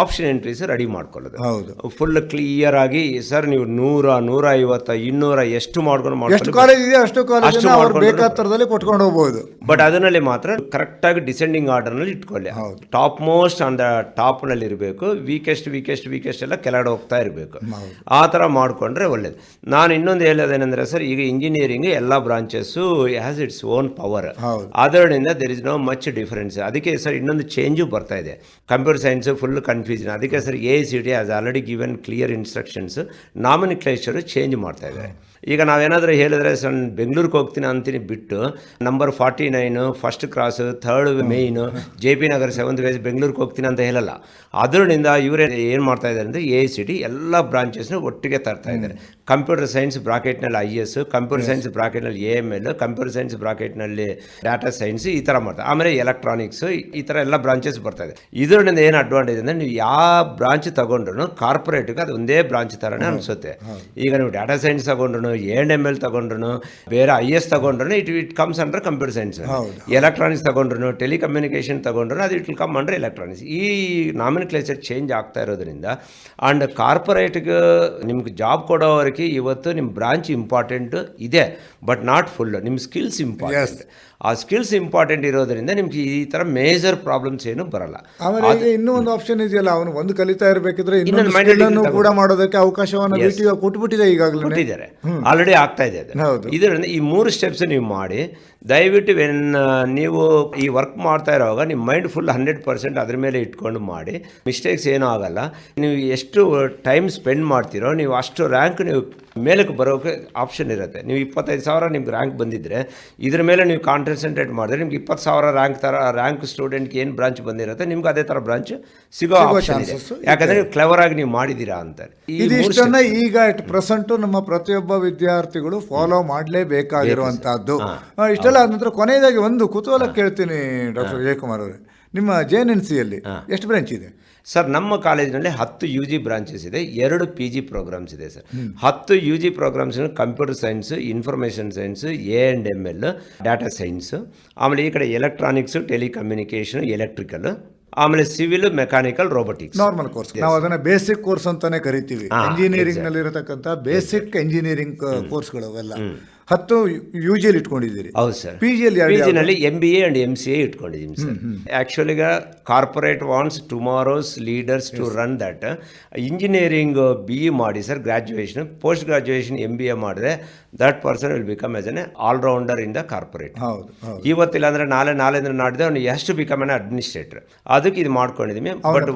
ಆಪ್ಷನ್ ಎಂಟ್ರೀಸ್ ರೆಡಿ ಮಾಡ್ಕೊಳ್ಳೋದು. ಹೌದು. ಫುಲ್ ಕ್ಲಿಯರ್ ಆಗಿ ಸರ್ ನೀವು ನೂರ ನೂರ ಐವತ್ತ ಇನ್ನೂರ ಎಷ್ಟು ಮಾಡ್ಕೊಂಡು ಕಾಲೇಜ್ ಇದೆ ಅಷ್ಟು ಕಾಲೇಜ್ ಮಾಡ್ಕೊಂಡು ಬೇಕಾದ ತರದಲ್ಲಿ ಕೊಟ್ಕೊಂಡು ಹೋಗ್ಬೋದು. ಬಟ್ ಅದರಲ್ಲಿ ಮಾತ್ರ ಕರೆಕ್ಟ್ ಆಗಿ ಡಿಸೆಂಡಿಂಗ್ ಆರ್ಡರ್ನಲ್ಲಿ ಇಟ್ಕೊಳ್ಳಿ. ಟಾಪ್ ಮೋಸ್ಟ್ ಆನ್ ದ ಟಾಪ್ನಲ್ಲಿ ಇರಬೇಕು. ವೀಕೆಸ್ಟ್ ವೀಕೆಸ್ಟ್ ವೀಕೆಸ್ಟ್ ಎಲ್ಲ ಕೆಳಗಡೆ ಹೋಗ್ತಾ ಇರಬೇಕು. ಆ ಥರ ಮಾಡ್ಕೊಂಡ್ರೆ ಒಳ್ಳೇದು. ನಾನು ಇನ್ನೊಂದು ಹೇಳೋದೇನೆಂದ್ರೆ ಸರ್ ಈಗ ಇಂಜಿನಿಯರಿಂಗ್ ಎಲ್ಲ branches has its own power. ಅದರಿಂದ there is no much difference ಅದಕ್ಕೆ ಸರ್ ಇನ್ನೊಂದು ಚೇಂಜು ಬರ್ತಾ ಇದೆ. ಕಂಪ್ಯೂಟರ್ ಸೈನ್ಸ್ ಫುಲ್ ಕನ್ಫ್ಯೂಷನ್ ಅದಕ್ಕೆ sir A C D has already given clear instructions nomenclature change ಮಾಡ್ತಾ ಇದ್ದಾರೆ ಈಗ ನಾವೇನಾದರೂ ಹೇಳಿದ್ರೆ ಸಣ್ಣ ಬೆಂಗಳೂರಿಗೆ ಹೋಗ್ತೀನಿ ಅಂತೀನಿ ಬಿಟ್ಟು number forty nine first cross third main J P Nagar seventh phase ಬೆಂಗಳೂರಿಗೆ ಹೋಗ್ತೀನಿ ಅಂತ ಹೇಳಲ್ಲ. ಅದರಿಂದ ಇವರೇ ಏನು ಮಾಡ್ತಾ ಇದ್ದಾರೆ ಅಂದರೆ ಎ ಸಿ ಡಿ ಎಲ್ಲ ಬ್ರಾಂಚಸ್ನ ಒಟ್ಟಿಗೆ ತರ್ತಾ ಇದ್ದಾರೆ. ಕಂಪ್ಯೂಟರ್ ಸೈನ್ಸ್ ಬ್ರಾಕೆಟ್ನಲ್ಲಿ I S computer science ಬ್ರಾಕೆಟ್ನಲ್ಲಿ A M L computer science ಬ್ರಾಕೆಟ್ನಲ್ಲಿ data science ಈ ಥರ ಮಾಡ್ತಾರೆ. ಆಮೇಲೆ ಎಲೆಕ್ಟ್ರಾನಿಕ್ಸ್ ಈ ಥರ ಎಲ್ಲ ಬ್ರಾಂಚಸ್ ಬರ್ತಾ ಇದೆ. ಇದರಿಂದ ಏನು ಅಡ್ವಾಂಟೇಜ್ ಅಂದರೆ ನೀವು ಯಾವ ಬ್ರಾಂಚ್ ತಗೊಂಡ್ರು ಕಾರ್ಪೊರೇಟ್ಗೆ ಅದು ಒಂದೇ ಬ್ರಾಂಚ್ ಥರನೇ ಅನಿಸುತ್ತೆ. ಈಗ ನೀವು ಡಾಟಾ ಸೈನ್ಸ್ ತಗೊಂಡ್ರು ಎನ್ ಎಂ ಎಲ್ ತಗೊಂಡ್ರು ಬೇರೆ ಐ ಎಸ್ ತಗೊಂಡ್ರು it it comes under computer science electronics ತಗೊಂಡ್ರು ಟೆಲಿಕಮ್ಯುನಿಕೇಶನ್ ತಗೊಂಡ್ರು ಅದು it will come under electronics ಈ ನಾಮಿನಿಕ್ಲೇಚರ್ ಚೇಂಜ್ ಆಗ್ತಾ ಇರೋದ್ರಿಂದ ಆ್ಯಂಡ್ ಕಾರ್ಪೊರೇಟ್ಗೆ ನಿಮ್ಗೆ ಜಾಬ್ ಕೊಡೋವರೆಗೆ ಇವತ್ತು ನಿಮ್ಮ ಬ್ರಾಂಚ್ ಇಂಪಾರ್ಟೆಂಟ್ ಇದೆ ಬಟ್ ನಾಟ್ ಫುಲ್ ನಿಮ್ಮ ಸ್ಕಿಲ್ಸ್ ಇಂಪಾರ್ಟೆಂಟ್ ಆ ಸ್ಕಿಲ್ಸ್ ಇಂಪಾರ್ಟೆಂಟ್ ಇರೋದ್ರಿಂದ ನಿಮ್ಗೆ ಈ ತರ ಮೇಜರ್ ಪ್ರಾಬ್ಲಮ್ಸ್ ಏನು ಬರಲ್ಲ. ಆಮೇಲೆ ಇನ್ನೂ ಒಂದು ಆಪ್ಷನ್ ಇದೆಯಲ್ಲ ಅವನು ಒಂದು ಕಲಿತಾ ಇರಬೇಕಿದ್ರೆ ಇನ್ನೊಂದು ಕೂಡ ಮಾಡೋದಕ್ಕೆ ಅವಕಾಶವನ್ನು ಬಿಟ್ಟು ಕೊಟ್ಬಿಟ್ಟಿದೆ ಈಗಾಗಲೇ ಕೊಟ್ಟಿದ್ದಾರೆ. ಆಲ್ರೆಡಿ ಆಗ್ತಾ ಇದೆ. ಇದರಿಂದ ಈ ಮೂರು ಸ್ಟೆಪ್ಸ್ ನೀವು ಮಾಡಿ ದಯವಿಟ್ಟು ವೆನ್ ನೀವು ಈ ವರ್ಕ್ ಮಾಡ್ತಾ ಇರೋವಾಗ ನಿಮ್ಮ ಮೈಂಡ್ ಫುಲ್ ಹಂಡ್ರೆಡ್ ಪರ್ಸೆಂಟ್ ಅದ್ರ ಮೇಲೆ ಇಟ್ಕೊಂಡು ಮಾಡಿ. ಮಿಸ್ಟೇಕ್ಸ್ ಏನೂ ಆಗಲ್ಲ. ನೀವು ಎಷ್ಟು ಟೈಮ್ ಸ್ಪೆಂಡ್ ಮಾಡ್ತೀರೋ ನೀವು ಅಷ್ಟು ರ್ಯಾಂಕ್ ನೀವು ಮೇಲಕ್ಕೆ ಬರೋಕೆ ಆಪ್ಷನ್ ಇರುತ್ತೆ. ನೀವು ಇಪ್ಪತ್ತೈದು ಸಾವಿರ ನಿಮ್ಗೆ ರ್ಯಾಂಕ್ ಬಂದಿದ್ದರೆ ಇದ್ರ ಮೇಲೆ ನೀವು ಕಾನ್ಸಂಟ್ರೇಟ್ ಮಾಡಿದ್ರೆ ನಿಮ್ಗೆ ಇಪ್ಪತ್ತು ಸಾವಿರ ರ್ಯಾಂಕ್ ಥರ ರ್ಯಾಂಕ್ ಸ್ಟೂಡೆಂಟ್ಗೆ ಏನು ಬ್ರಾಂಚ್ ಬಂದಿರುತ್ತೆ ನಿಮ್ಗೆ ಅದೇ ಥರ ಬ್ರಾಂಚ್ ಸಿಗೋ ಆಪ್ಷನ್ ಇದೆ. ಯಾಕಂದರೆ ನೀವು ಕ್ಲೆವರ್ ಆಗಿ ನೀವು ಮಾಡಿದ್ದೀರಾ ಅಂತ. ಇದಿಷ್ಟನ್ನ ಈಗ ಪ್ರೆಸೆಂಟು ನಮ್ಮ ಪ್ರತಿಯೊಬ್ಬ ವಿದ್ಯಾರ್ಥಿಗಳು ಫಾಲೋ ಮಾಡಲೇಬೇಕಾಗಿರುವಂತಹದ್ದು. ಇಷ್ಟೆಲ್ಲ ಆದ ನಂತರ ಕೊನೆಯದಾಗಿ ಒಂದು ಕುತೂಹಲ ಕೇಳ್ತೀನಿ ಡಾಕ್ಟರ್ ವಿಜಯಕುಮಾರ್ ಅವರೇ ನಿಮ್ಮ ಜೆ ಎನ್ ಎನ್ ಸಿ ಅಲ್ಲಿ ಎಷ್ಟು ಬ್ರಾಂಚ್ ಇದೆ? ಸರ್ ನಮ್ಮ ಕಾಲೇಜಿನಲ್ಲಿ ಹತ್ತು ಯು ಜಿ ಬ್ರಾಂಚಸ್ ಇದೆ ಎರಡು ಪಿ ಜಿ ಪ್ರೋಗ್ರಾಮ್ಸ್ ಇದೆ ಸರ್. ಹತ್ತು U G programs computer science information science A and M L data science ಆಮೇಲೆ ಈ ಕಡೆ ಎಲೆಕ್ಟ್ರಾನಿಕ್ಸ್ ಟೆಲಿಕಮ್ಯುನಿಕೇಷನ್ ಎಲೆಕ್ಟ್ರಿಕಲ್ ಆಮೇಲೆ civil mechanical robotics normal course ನಾವು ಅದನ್ನ ಬೇಸಿಕ್ ಕೋರ್ಸ್ ಅಂತಾನೆ ಕರಿತೀವಿ. ಇಂಜಿನಿಯರಿಂಗ್ನಲ್ಲಿ ಇರತಕ್ಕಂತ ಬೇಸಿಕ್ ಇಂಜಿನಿಯರಿಂಗ್ ಕೋರ್ಸ್ಗಳು ಅವೆಲ್ಲ. ಹತ್ತು ಯು ಜಿಯಲ್ಲಿ ಇಟ್ಕೊಂಡಿದ್ದೀರಿ. ಹೌದು ಸರ್. ಪಿ ಜಿಯಲ್ಲಿ M B A and M C A ಇಟ್ಕೊಂಡಿದ್ದೀನಿ ಸರ್. ಆ್ಯಕ್ಚುಲಿಗ corporate wants tomorrow's leaders to run that engineering B E ಮಾಡಿ sir graduation post graduation M B A ಮಾಡಿದ್ರೆ that person will become as an allrounder in the corporate ಇವತ್ತಿಲ್ಲ ಅಂದ್ರೆ ನಾಳೆ ನಾಳೆ ಅಂದ್ರೆ ನಾಡಿದೆ ಅವ್ನು ಎಷ್ಟು ಬಿಕಮ್ ಎನ್ ಅಡ್ಮಿನಿಸ್ಟ್ರೇಟರ್ ಅದಕ್ಕೆ ಇದು ಮಾಡ್ಕೊಂಡಿದ್ದೀನಿ ಬಟ್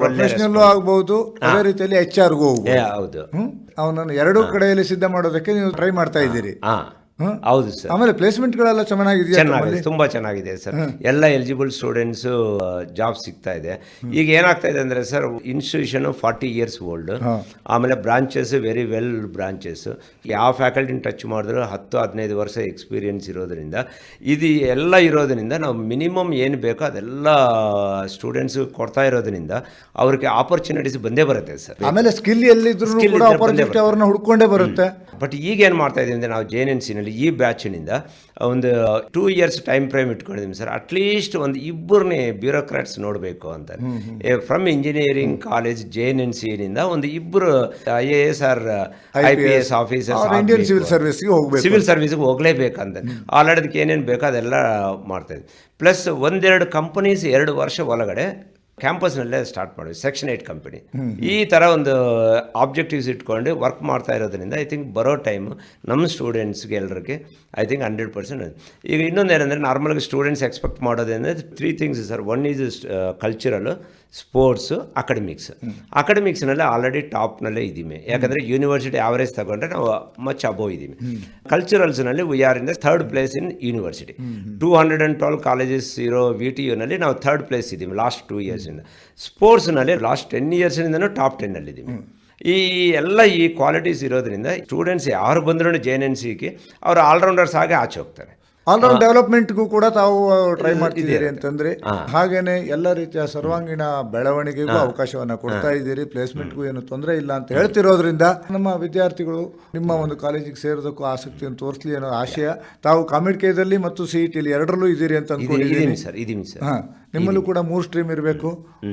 ಆಗ್ಬಹುದು ಅದೇ ರೀತಿಯಲ್ಲಿ ಎಚ್ ಆರ್ಗೂ ಹೌದು. ಅವನನ್ನು ಎರಡೂ ಕಡೆಯಲ್ಲಿ ಸಿದ್ಧ ಮಾಡೋದಕ್ಕೆ ನೀವು ಟ್ರೈ ಮಾಡ್ತಾ ಇದ್ದೀರಿ. ಹೌದು ಸರ್. ಆಮೇಲೆ ಪ್ಲೇಸ್ಮೆಂಟ್ಗಳೆಲ್ಲ ಚೆನ್ನಾಗಿದೆ ಚೆನ್ನಾಗಿದೆ ತುಂಬಾ ಚೆನ್ನಾಗಿದೆ ಸರ್. ಎಲ್ಲ ಎಲಿಜಿಬಲ್ ಸ್ಟೂಡೆಂಟ್ಸ್ ಜಾಬ್ ಸಿಗ್ತಾ ಇದೆ. ಈಗ ಏನಾಗ್ತಾ ಇದೆ ಅಂದ್ರೆ sir institution forty years old ಆಮೇಲೆ ಬ್ರಾಂಚಸ್ ವೆರಿ ವೆಲ್ ಬ್ರಾಂಚಸ್ ಯಾವ ಫ್ಯಾಕಲ್ಟಿನ ಟಚ್ ಮಾಡಿದ್ರು ಹತ್ತು ಹದಿನೈದು ವರ್ಷ ಎಕ್ಸ್ಪೀರಿಯನ್ಸ್ ಇರೋದ್ರಿಂದ ಇದು ಎಲ್ಲ ಇರೋದ್ರಿಂದ ನಾವು ಮಿನಿಮಮ್ ಏನು ಬೇಕೋ ಅದೆಲ್ಲ ಸ್ಟೂಡೆಂಟ್ಸ್ ಕೊಡ್ತಾ ಇರೋದ್ರಿಂದ ಅವ್ರಿಗೆ ಆಪರ್ಚುನಿಟೀಸ್ ಬಂದೇ ಬರುತ್ತೆ ಸರ್. ಆಮೇಲೆ ಸ್ಕಿಲ್ ಎಲ್ಲಿದ್ರು ಅವ್ರನ್ನ ಹುಡ್ಕೊಂಡೇ ಬರುತ್ತೆ. ಬಟ್ ಈಗ ಏನು ಮಾಡ್ತಾ ಇದೀವಿ ಅಂದರೆ ನಾವು ಜೆ ಎನ್ ಎನ್ ಸಿನಲ್ಲಿ ಈ ಬ್ಯಾಚಿನಿಂದ ಒಂದು ಟೂ ಇಯರ್ಸ್ ಟೈಮ್ ಫ್ರೇಮ್ ಇಟ್ಕೊಂಡಿದ್ದೀನಿ ಸರ್. ಅಟ್ಲೀಸ್ಟ್ ಒಂದು ಇಬ್ಬರನ್ನೇ ಬ್ಯೂರೋಕ್ರಾಟ್ಸ್ ನೋಡಬೇಕು ಅಂತ. From engineering college J N N ಸಿನಿಂದ ಒಂದು ಇಬ್ಬರು I A S or I P S officers Indian civil ಸರ್ವಿಸ್ಗೆ ಹೋಗಬೇಕು. ಸಿವಿಲ್ ಸರ್ವಿಸ್ಗೆ ಹೋಗಲೇಬೇಕಂತ ಆಲ್ರೆಡಿ ಅದಕ್ಕೆ ಏನೇನು ಬೇಕೋ ಅದೆಲ್ಲ ಮಾಡ್ತಾ ಇದ್ವಿ ಪ್ಲಸ್ ಒಂದೆರಡು ಕಂಪನೀಸ್ ಎರಡು ವರ್ಷ ಒಳಗಡೆ ಕ್ಯಾಂಪಸ್ನಲ್ಲೇ ಸ್ಟಾರ್ಟ್ ಮಾಡಿದ್ವಿ ಸೆಕ್ಷನ್ ಏಯ್ಟ್ ಕಂಪನಿ. ಈ ಥರ ಒಂದು ಆಬ್ಜೆಕ್ಟಿವ್ಸ್ ಇಟ್ಕೊಂಡು ವರ್ಕ್ ಮಾಡ್ತಾ ಇರೋದ್ರಿಂದ ಐ ಥಿಂಕ್ ಬರೋ ಟೈಮ್ ನಮ್ಮ ಸ್ಟೂಡೆಂಟ್ಸ್ಗೆ ಎಲ್ಲರಿಗೆ ಐ ಥಿಂಕ್ ಹಂಡ್ರೆಡ್ ಪರ್ಸೆಂಟ್ ಈಗ ಇನ್ನೊಂದು ಏನಂದರೆ ನಾರ್ಮಲಾಗಿ students expect ಮಾಡೋದೇನೆಂದರೆ three things sir one is cultural sports academics. ಅಕಾಡೆಮಿಕ್ಸ್ನಲ್ಲಿ already ಟಾಪ್ನಲ್ಲೇ ಇದ್ದೀವಿ. ಯಾಕಂದರೆ ಯೂನಿವರ್ಸಿಟಿ ಆವರೇಜ್ ತಗೊಂಡ್ರೆ ನಾವು ಮಚ್ ಅಬೋವ್ ಇದ್ದೀವಿ. ಕಲ್ಚರಲ್ಸ್ನಲ್ಲಿ we are in the third place in university two hundred and twelve colleges ಇರೋ ವಿ ಟಿ ಯುನಲ್ಲಿ ನಾವು ಥರ್ಡ್ ಪ್ಲೇಸ್ ಇದ್ದೀವಿ ಲಾಸ್ಟ್ ಟೂ ಇಯರ್ಸಿಂದ ಸ್ಪೋರ್ಟ್ಸ್ನಲ್ಲಿ ಲಾಸ್ಟ್ ಟೆನ್ ಇಯರ್ಸಿಂದನೂ ಟಾಪ್ ಟೆನ್ನಲ್ಲಿದ್ದೀವಿ ಈ ಎಲ್ಲ ಈ ಕ್ವಾಲಿಟೀಸ್ ಇರೋದ್ರಿಂದ ಸ್ಟೂಡೆಂಟ್ಸ್ ಯಾರು ಬಂದ್ರೂ ಜೆ ಎನ್ ಎನ್ ಸಿಗೆ ಅವರು ಆಲ್ರೌಂಡರ್ಸ್ ಆಗಿ ಆಚೆ ಹೋಗ್ತಾರೆ. ಆಲ್ರೌಂಡ್ ಡೆವಲಪ್ಮೆಂಟ್ಗೂ ಕೂಡ ತಾವು ಟ್ರೈ ಮಾಡ್ತಿದ್ದೀರಿ ಅಂತಂದ್ರೆ ಹಾಗೇನೆ ಎಲ್ಲ ರೀತಿಯ ಸರ್ವಾಂಗೀಣ ಬೆಳವಣಿಗೆಗೂ ಅವಕಾಶವನ್ನ ಕೊಡ್ತಾ ಇದ್ದೀರಿ ಪ್ಲೇಸ್ಮೆಂಟ್ಗೂ ಏನು ತೊಂದರೆ ಇಲ್ಲ ಅಂತ ಹೇಳ್ತಿರೋದ್ರಿಂದ ನಮ್ಮ ವಿದ್ಯಾರ್ಥಿಗಳು ನಿಮ್ಮ ಒಂದು ಕಾಲೇಜಿಗೆ ಸೇರೋದಕ್ಕೂ ಆಸಕ್ತಿಯನ್ನು ತೋರಿಸ್ಲಿ ಅನ್ನೋ ಆಶಯ ತಾವು ಕಾಮಿಡ್ಕೇದಲ್ಲಿ ಮತ್ತು ಸಿ ಇ ಟಿಲಿ ಎರಡರಲ್ಲೂ ಇದ್ದೀರಿ ಅಂತ ಅನ್ಕೊಂಡಿದ್ದೀನಿ. ಹಾ ನಿಮ್ಮಲ್ಲೂ ಕೂಡ ಮೂರು ಸ್ಟ್ರೀಮ್ ಇರಬೇಕು.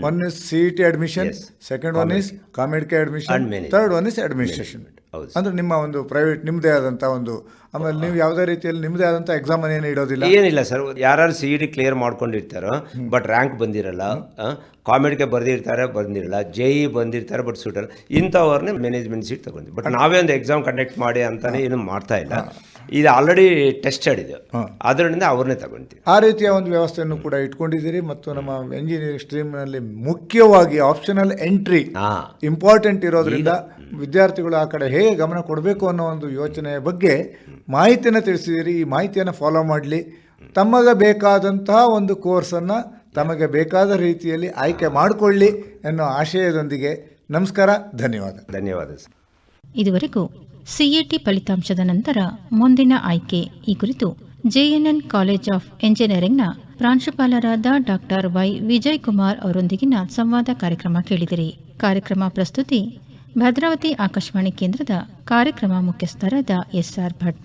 One is C E T admission second one is ಕಾಮಿಡ್ಕೆ admission third one is administration ಅಂದ್ರೆ ನಿಮ್ಮ ಒಂದು ಪ್ರೈವೇಟ್ ನಿಮ್ಮದೇ ಆದಂತ ಒಂದು ಆಮೇಲೆ ನೀವು ಯಾವುದೇ ರೀತಿಯಲ್ಲಿ ನಿಮ್ಮದೇ ಆದಂತ ಎಕ್ಸಾಮ್ ಏನು ಇಡೋದಿಲ್ಲ? ಏನಿಲ್ಲ ಸರ್ ಯಾರು ಸಿ ಇ ಡಿ ಕ್ಲಿಯರ್ ಮಾಡ್ಕೊಂಡಿರ್ತಾರೋ ಬಟ್ ರ್ಯಾಂಕ್ ಬಂದಿರಲ್ಲ ಕಾಮಿಡಿಗೆ ಬರ್ದಿರ್ತಾರೆ ಬಂದಿರಲ್ಲ ಜೆ ಇ ಬಂದಿರ್ತಾರೆ ಬಟ್ ಸೂಟರ್ ಇಂಥವ್ರನ್ನೇ ಮ್ಯಾನೇಜ್ಮೆಂಟ್ ಸೀಟ್ ತಗೊಂಡು ಬಟ್ ನಾವೇ ಒಂದು ಎಕ್ಸಾಮ್ ಕಂಡಕ್ಟ್ ಮಾಡಿ ಅಂತಾನೆ ಏನು ಮಾಡ್ತಾ ಇಲ್ಲ. ಇದು ಆಲ್ರೆಡಿ ಟೆಸ್ಟೆಡ್ ಇದು. ಅದರಿಂದ ಅವ್ರನ್ನೇ ತಗೊಂತೀವಿ. ಆ ರೀತಿಯ ಒಂದು ವ್ಯವಸ್ಥೆಯನ್ನು ಕೂಡ ಇಟ್ಕೊಂಡಿದ್ದೀರಿ ಮತ್ತು ನಮ್ಮ ಎಂಜಿನಿಯರಿಂಗ್ ಸ್ಟ್ರೀಮ್ನಲ್ಲಿ ಮುಖ್ಯವಾಗಿ ಆಪ್ಷನಲ್ ಎಂಟ್ರಿ ಇಂಪಾರ್ಟೆಂಟ್ ಇರೋದ್ರಿಂದ ವಿದ್ಯಾರ್ಥಿಗಳು ಆ ಕಡೆ ಹೇಗೆ ಗಮನ ಕೊಡಬೇಕು ಅನ್ನೋ ಒಂದು ಯೋಚನೆಯ ಬಗ್ಗೆ ಮಾಹಿತಿಯನ್ನು ತಿಳಿಸಿದ್ದೀರಿ. ಈ ಮಾಹಿತಿಯನ್ನು ಫಾಲೋ ಮಾಡಲಿ. ತಮಗೆ ಬೇಕಾದಂತಹ ಒಂದು ಕೋರ್ಸನ್ನು ತಮಗೆ ಬೇಕಾದ ರೀತಿಯಲ್ಲಿ ಆಯ್ಕೆ ಮಾಡಿಕೊಳ್ಳಿ ಅನ್ನೋ ಆಶಯದೊಂದಿಗೆ ನಮಸ್ಕಾರ ಧನ್ಯವಾದ. ಧನ್ಯವಾದ ಸರ್. ಇದುವರೆಗೂ ಸಿಇಟಿ ಫಲಿತಾಂಶದ ನಂತರ ಮುಂದಿನ ಆಯ್ಕೆ ಈ ಕುರಿತು ಜೆಎನ್ಎನ್ ಕಾಲೇಜ್ ಆಫ್ ಎಂಜಿನಿಯರಿಂಗ್ನ ಪ್ರಾಂಶುಪಾಲರಾದ ಡಾಕ್ಟರ್ ವೈ ವಿಜಯ್ ಕುಮಾರ್ ಅವರೊಂದಿಗಿನ ಸಂವಾದ ಕಾರ್ಯಕ್ರಮ ಕೇಳಿದಿರಿ. ಕಾರ್ಯಕ್ರಮ ಪ್ರಸ್ತುತಿ ಭದ್ರಾವತಿ ಆಕಾಶವಾಣಿ ಕೇಂದ್ರದ ಕಾರ್ಯಕ್ರಮ ಮುಖ್ಯಸ್ಥರಾದ ಎಸ್ಆರ್ ಭಟ್.